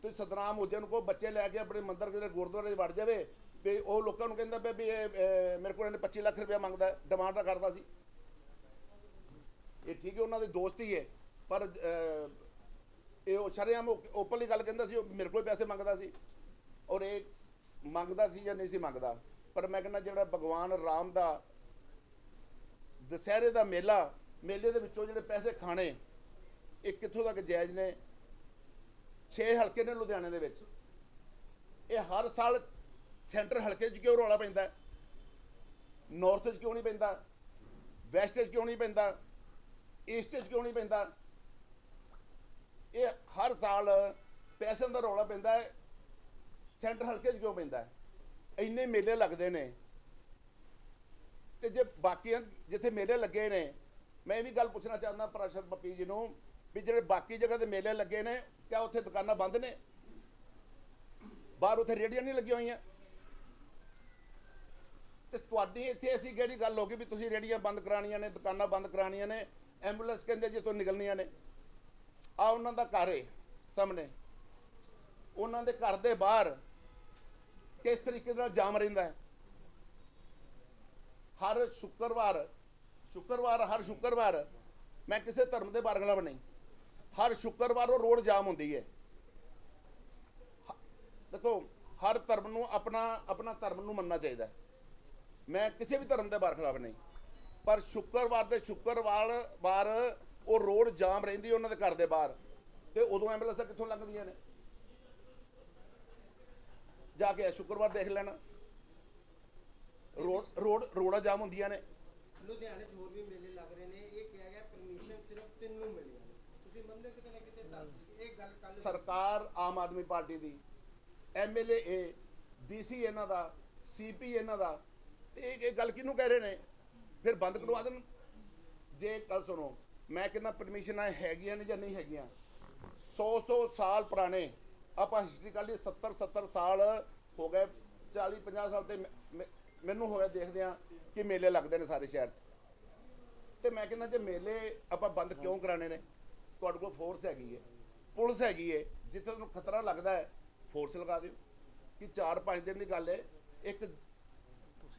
ਤੁਸੀਂ ਸਤਨਾਮ ਹੁਜਾ ਨੂੰ ਕੋ ਬੱਚੇ ਲੈ ਕੇ ਆਪਣੇ ਮੰਦਰ ਕਿਤੇ ਗੁਰਦੁਆਰੇ 'ਚ ਵੜ ਜਾਵੇ ਵੀ ਉਹ ਲੋਕਾਂ ਨੂੰ ਕਹਿੰਦਾ ਵੀ ਇਹ ਮੇਰੇ ਕੋਲ ਇਹਨੇ 25 ਲੱਖ ਰੁਪਇਆ ਮੰਗਦਾ ਡਿਮਾਂਡ ਕਰਦਾ ਸੀ। ਇਹ ਠੀਕ ਹੈ, ਉਹਨਾਂ ਦੀ ਦੋਸਤੀ ਹੈ ਪਰ ਇਹ ਉਹ ਸ਼ਰੇਆਮ ਓਪਨਲੀ ਗੱਲ ਕਹਿੰਦਾ ਸੀ, ਉਹ ਮੇਰੇ ਕੋਲ ਪੈਸੇ ਮੰਗਦਾ ਸੀ। ਔਰ ਇਹ ਮੰਗਦਾ ਸੀ ਜਾਂ ਨਹੀਂ ਸੀ ਮੰਗਦਾ। ਪਰ ਮੈਂ ਕਹਿੰਦਾ ਜਿਹੜਾ ਭਗਵਾਨ ਰਾਮ ਦਾ ਦਸਹਿਰੇ ਦਾ ਮੇਲਾ, ਮੇਲੇ ਦੇ ਵਿੱਚੋਂ ਜਿਹੜੇ ਪੈਸੇ ਖਾਣੇ, ਇਹ ਕਿੱਥੋਂ ਤੱਕ ਜਾਇਜ਼ ਨੇ? 6 ਹਲਕੇ ਨੇ ਲੁਧਿਆਣੇ ਦੇ ਵਿੱਚ। ਇਹ ਹਰ ਸਾਲ ਸੈਂਟਰ ਹਲਕੇ 'ਚ ਕਿਉਂ ਰੌਲਾ ਪੈਂਦਾ? ਨਾਰਥ 'ਚ ਕਿਉਂ ਨਹੀਂ ਪੈਂਦਾ? ਵੈਸਟ 'ਚ ਕਿਉਂ ਨਹੀਂ ਪੈਂਦਾ? ਈਸਟ 'ਚ ਕਿਉਂ ਨਹੀਂ ਪੈਂਦਾ? ਇਹ ਹਰ ਸਾਲ ਪੈਸੇ ਦਾ ਰੌਲਾ ਪੈਂਦਾ ਹੈ। ਸੈਂਟਰ ਹਲਕੇ 'ਚ ਕਿਉਂ ਪੈਂਦਾ ਹੈ? ਇੰਨੇ ਮੇਲੇ ਲੱਗਦੇ ਨੇ। ਤੇ ਜੇ ਬਾਕੀਆਂ ਜਿੱਥੇ ਮੇਲੇ ਲੱਗੇ ਨੇ, ਮੈਂ ਇਹ ਵੀ ਗੱਲ ਪੁੱਛਣਾ ਚਾਹੁੰਦਾ ਪ੍ਰਸ਼ਰ ਪੱਪੀ ਜੀ ਨੂੰ ਵੀ ਜਿਹੜੇ ਬਾਕੀ ਜਗ੍ਹਾ ਤੇ ਮੇਲੇ ਲੱਗੇ ਨੇ, ਕਿਆ ਉੱਥੇ ਦੁਕਾਨਾਂ ਬੰਦ ਨੇ? ਬਾਹਰ ਉੱਥੇ ਰੇੜੀਆਂ ਨਹੀਂ ਲੱਗੀਆਂ ਹੋਈਆਂ? ਤੇ ਤੁਹਾਡੀ ਇੱਥੇ ਅਸੀਂ ਕਿਹੜੀ ਗੱਲ ਹੋ ਗਈ ਵੀ ਤੁਸੀਂ ਰੇੜੀਆਂ ਬੰਦ ਕਰਾਣੀਆਂ ਨੇ, ਦੁਕਾਨਾਂ ਬੰਦ ਕਰਾਣੀਆਂ ਨੇ, ਐਂਬੂਲੈਂਸ ਕਹਿੰਦੇ ਜੀ ਤੋਂ ਨਿਕਲਣੀਆਂ ਨੇ। ਆ ਉਹਨਾਂ ਦਾ ਘਰ ਏ ਸਾਹਮਣੇ। ਉਹਨਾਂ ਦੇ ਘਰ ਦੇ ਬਾਹਰ ਕਿਸ ਤਰੀਕੇ ਨਾਲ ਜਾਮ ਰਹਿੰਦਾ ਹੈ? ਹਰ ਸ਼ੁੱਕਰਵਾਰ ਸ਼ੁੱਕਰਵਾਰ, ਹਰ ਸ਼ੁੱਕਰਵਾਰ ਮੈਂ ਕਿਸੇ ਧਰਮ ਦੇ ਬਾਰਗਲਾ ਨਹੀਂ ਹਰ ਸ਼ੁੱਕਰਵਾਰ ਉਹ ਰੋਡ ਜਾਮ ਹੁੰਦੀ ਹੈ। ਦੇਖੋ, ਹਰ ਧਰਮ ਨੂੰ ਆਪਣਾ ਆਪਣਾ ਧਰਮ ਨੂੰ ਮੰਨਣਾ ਚਾਹੀਦਾ ਮੈਂ ਕਿਸੇ ਵੀ ਧਰਮ ਦੇ ਬਰਖਲਾਫ ਨਹੀਂ ਪਰ ਸ਼ੁੱਕਰਵਾਰ ਦੇ ਸ਼ੁੱਕਰਵਾਰ, ਵਾਰ ਉਹ ਰੋਡ ਜਾਮ ਰਹਿੰਦੀ ਉਹਨਾਂ ਦੇ ਘਰ ਦੇ ਬਾਹਰ। ਤੇ ਉਦੋਂ ਐਂਬੂਲੈਂਸਾਂ ਕਿੱਥੋਂ ਲੰਘਦੀਆਂ ਨੇ? ਜਾ ਕੇ ਸ਼ੁੱਕਰਵਾਰ ਦੇਖ ਲੈਣਾ। ਰੋਡ ਰੋਡ ਰੋਡਾਂ ਜਾਮ ਹੁੰਦੀਆਂ ਨੇ। ਲੁਧਿਆਣੇ 'ਚ ਹੋਰ ਵੀ ਮੇਲੇ ਲੱਗ ਰਹੇ ਨੇ। ਇਹ ਕਿਹਾ ਗਿਆ ਪਰਮਿਸ਼ਨ ਸਿਰਫ ਤਿੰਨ ਨੂੰ ਮਿਲੀਆਂ ਨੇ। ਤੁਸੀਂ ਮੰਨਦੇ ਹੋ ਕਿਤੇ ਨਾ ਕਿਤੇ ਇਹ ਗੱਲ ਕੱਲ ਸਰਕਾਰ ਆਮ ਆਦਮੀ ਪਾਰਟੀ ਦੀ ਐਮਐਲਏ ਏ ਡੀਸੀ ਇਹਨਾਂ ਦਾ ਸੀਪੀ ਇਹਨਾਂ ਦਾ ਇਹ ਇਹ ਗੱਲ ਕਿਹਨੂੰ ਕਹਿ ਰਹੇ ਨੇ? ਫਿਰ ਬੰਦ ਕਰਵਾ ਦੇਣ। ਜੇ ਕੱਲ ਸੁਣੋ ਮੈਂ ਕਹਿੰਦਾ ਪਰਮਿਸ਼ਨਾਂ ਹੈਗੀਆਂ ਨੇ ਜਾਂ ਨਹੀਂ ਹੈਗੀਆਂ। 100 100 ਸਾਲ ਪੁਰਾਣੇ ਆਪਾਂ ਹਿਸਟਰੀਕਲੀ 70 70 ਸਾਲ ਹੋ ਗਏ 40 50 ਸਾਲ ਤੇ ਮੈਂ- ਮੈਨੂੰ ਹੋਇਆ ਦੇਖਦੇ ਆ ਕਿ ਮੇਲੇ ਲੱਗਦੇ ਨੇ ਸਾਰੇ ਸ਼ਹਿਰ 'ਚ। ਤੇ ਮੈਂ ਕਹਿੰਦਾ ਜੇ ਮੇਲੇ ਆਪਾਂ ਬੰਦ ਕਿਉਂ ਕਰਾਣੇ ਨੇ? ਤੁਹਾਡੇ ਕੋਲ ਫੋਰਸ ਹੈਗੀ ਹੈ ਪੁਲਿਸ ਹੈਗੀ ਹੈ ਜਿੱਥੇ ਤੁਹਾਨੂੰ ਖਤਰਾ ਲੱਗਦਾ ਹੈ ਫੋਰਸ ਲਗਾ ਦਿਓ। ਕਿ 4-5 ਦਿਨ ਦੀ ਗੱਲ ਹੈ ਇੱਕ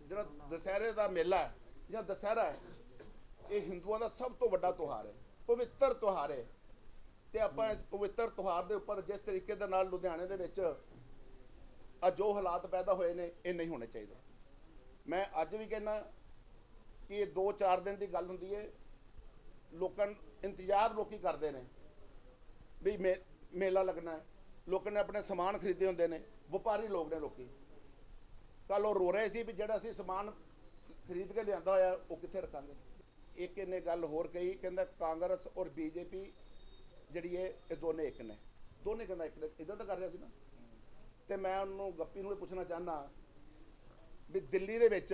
ਜਿਹੜਾ ਦੁਸਹਿਰੇ ਦਾ ਮੇਲਾ ਹੈ ਜਾਂ ਦੁਸਹਿਰਾ ਹੈ, ਇਹ ਹਿੰਦੂਆਂ ਦਾ ਸਭ ਤੋਂ ਵੱਡਾ ਤਿਉਹਾਰ ਹੈ, ਪਵਿੱਤਰ ਤਿਉਹਾਰ ਹੈ। ਤੇ ਆਪਾਂ ਇਸ ਪਵਿੱਤਰ ਤਿਉਹਾਰ ਦੇ ਉੱਪਰ ਜਿਸ ਤਰੀਕੇ ਦੇ ਨਾਲ ਲੁਧਿਆਣੇ ਦੇ ਵਿੱਚ ਆ ਜੋ ਹਾਲਾਤ ਪੈਦਾ ਹੋਏ ਨੇ, ਇਹ ਨਹੀਂ ਹੋਣੇ ਚਾਹੀਦੇ। ਮੈਂ ਅੱਜ ਵੀ ਕਹਿੰਦਾ ਕਿ ਇਹ 2-4 ਦਿਨ ਦੀ ਗੱਲ ਹੁੰਦੀ ਹੈ। ਲੋਕਾਂ ਇੰਤਜ਼ਾਰ ਲੋਕੀ ਕਰਦੇ ਨੇ ਵੀ ਮੇ- ਮੇਲਾ ਲੱਗਣਾ ਲੋਕਾਂ ਨੇ ਆਪਣੇ ਸਮਾਨ ਖਰੀਦੇ ਹੁੰਦੇ ਨੇ। ਵਪਾਰੀ ਲੋਕ ਨੇ ਲੋਕੀ। ਕੱਲ ਉਹ ਰੋ ਰਹੇ ਸੀ ਵੀ ਜਿਹੜਾ ਅਸੀਂ ਸਮਾਨ ਖਰੀਦ ਕੇ ਲਿਆਂਦਾ ਹੋਇਆ, ਉਹ ਕਿੱਥੇ ਰੱਖਾਂਗੇ? ਇੱਕ ਇਹਨੇ ਗੱਲ ਹੋਰ ਕਹੀ, ਕਹਿੰਦਾ ਕਾਂਗਰਸ ਔਰ ਬੀਜੇਪੀ ਜਿਹੜੀ ਹੈ ਇਹ ਦੋਨੇ ਇੱਕ ਨੇ। ਦੋਨੇ ਕਹਿੰਦਾ ਇੱਕ ਨੇ। ਇਦਾਂ ਤਾਂ ਕਰ ਰਿਹਾ ਸੀ ਨਾ। ਤੇ ਮੈਂ ਉਹਨੂੰ ਗੱਪੀ ਨੂੰ ਇਹ ਪੁੱਛਣਾ ਚਾਹੁੰਦਾ ਵੀ ਦਿੱਲੀ ਦੇ ਵਿੱਚ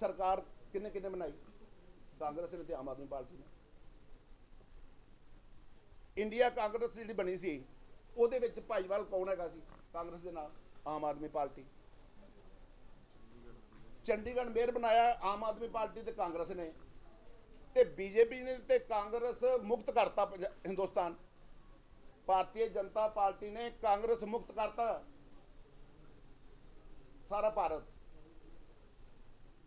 ਸਰਕਾਰ ਕਿੰਨੇ ਕਿੰਨੇ ਬਣਾਈ? ਕਾਂਗਰਸ ਨੇ ਤੇ ਆਮ ਆਦਮੀ ਪਾਰਟੀ ਨੇ। ਇੰਡੀਆ ਕਾਂਗਰਸ ਜਿਹੜੀ ਬਣੀ ਸੀ, ਉਹਦੇ ਵਿੱਚ ਭਾਈਵਾਲ ਕੌਣ ਹੈਗਾ ਸੀ? ਕਾਂਗਰਸ ਦੇ ਨਾਲ ਆਮ ਆਦਮੀ ਪਾਰਟੀ। ਚੰਡੀਗੜ੍ਹ ਮੇਅਰ ਬਣਾਇਆ ਆਮ ਆਦਮੀ ਪਾਰਟੀ ਤੇ ਕਾਂਗਰਸ ਨੇ। ਤੇ ਬੀਜੇਪੀ ਨੇ ਤੇ ਕਾਂਗਰਸ ਮੁਕਤ ਕਰਤਾ ਪੰਜਾ- ਹਿੰਦੁਸਤਾਨ। ਭਾਰਤੀ ਜਨਤਾ ਪਾਰਟੀ ਨੇ ਕਾਂਗਰਸ ਮੁਕਤ ਕਰਤਾ। ਸਾਰਾ ਭਾਰਤ।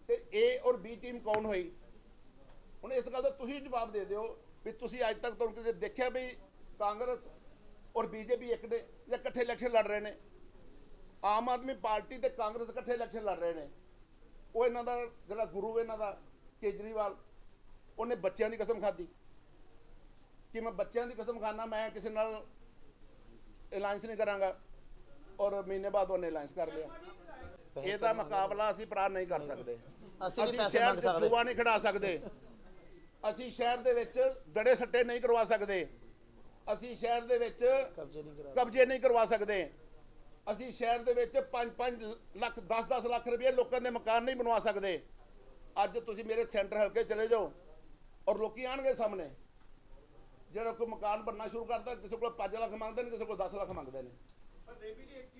ਤੇ ਏ ਔਰ ਬੀ ਟੀਮ ਕੌਣ ਹੋਈ? ਹੁਣ ਇਸ ਗੱਲ ਦਾ ਤੁਸੀਂ ਜਵਾਬ ਦੇ ਦਿਓ ਵੀ ਤੁਸੀਂ ਅੱਜ ਤੱਕ ਤੁਹਾਨੂੰ ਕਿਤੇ ਦੇਖਿਆ ਵੀ ਕਾਂਗਰਸ ਔਰ ਬੀਜੇਪੀ ਇੱਕ ਨੇ ਜਾਂ ਇਕੱਠੇ ਇਲੈਕਸ਼ਨ ਲੜ ਰਹੇ ਨੇ? ਆਮ ਆਦਮੀ ਪਾਰਟੀ ਤੇ ਕਾਂਗਰਸ ਇਕੱਠੇ ਇਲੈਕਸ਼ਨ ਲੜ ਰਹੇ ਨੇ। ਉਹ ਇਹਨਾਂ ਦਾ ਜਿਹੜਾ ਗੁਰੂ ਇਹਨਾਂ ਦਾ ਕੇਜਰੀਵਾਲ ਉਹਨੇ ਬੱਚਿਆਂ ਦੀ ਕਸਮ ਖਾਧੀ। ਕਿ ਮੈਂ ਬੱਚਿਆਂ ਦੀ ਕਸਮ ਖਾਣਾ ਮੈਂ ਕਿਸੇ ਨਾਲ ਅਲਾਈਅੰਸ ਨਹੀਂ ਕਰਾਂਗਾ। ਔਰ ਮਹੀਨੇ ਬਾਅਦ ਉਹਨੇ ਅਲਾਈਅੰਸ ਕਰ ਲਿਆ। ਇਹਦਾ ਮੁਕਾਬਲਾ ਅਸੀਂ ਭਰਾ ਨਹੀਂ ਕਰ ਸਕਦੇ। ਅਸੀਂ ਨਹੀਂ ਪੈਸੇ ਮੰਗ 'ਚ ਸਕਦੇ। ਜੂਆ ਨਹੀਂ ਖੜਾ ਸਕਦੇ। ਅਸੀਂ ਸ਼ਹਿਰ ਦੇ ਵਿੱਚ ਦੜੇ ਸੱਟੇ ਨਹੀਂ ਕਰਵਾ ਸਕਦੇ। ਅਸੀਂ ਸ਼ਹਿਰ ਦੇ ਵਿੱਚ ਕਬਜ਼ੇ ਨਹੀਂ ਕਰਾ ਕਬਜ਼ੇ ਨਹੀਂ ਕਰਵਾ ਸਕਦੇ। ਅਸੀਂ ਸ਼ਹਿਰ ਦੇ ਵਿੱਚ 5-5 ਲੱਖ 10-10 ਲੱਖ ਰੁਪਏ ਲੋਕਾਂ ਦੇ ਮਕਾਨ ਨਹੀਂ ਬਣਵਾ ਸਕਦੇ। ਅੱਜ ਤੁਸੀਂ ਮੇਰੇ ਸੈਂਟਰ ਹਲਕੇ ਚਲੇ ਜਾਓ। ਔਰ ਲੋਕੀ ਆਣਗੇ ਸਾਹਮਣੇ। ਜਿਹੜਾ ਕੋਈ ਮਕਾਨ ਬਣਨਾ ਸ਼ੁਰੂ ਕਰਦਾ, ਕਿਸੇ ਕੋਲ 5 ਲੱਖ ਮੰਗਦੇ ਨੇ, ਕਿਸੇ ਕੋਲ 10 ਲੱਖ ਮੰਗਦੇ ਨੇ। ਪਰ ਦੇਵੀ ਜੀ, ਇੱਕ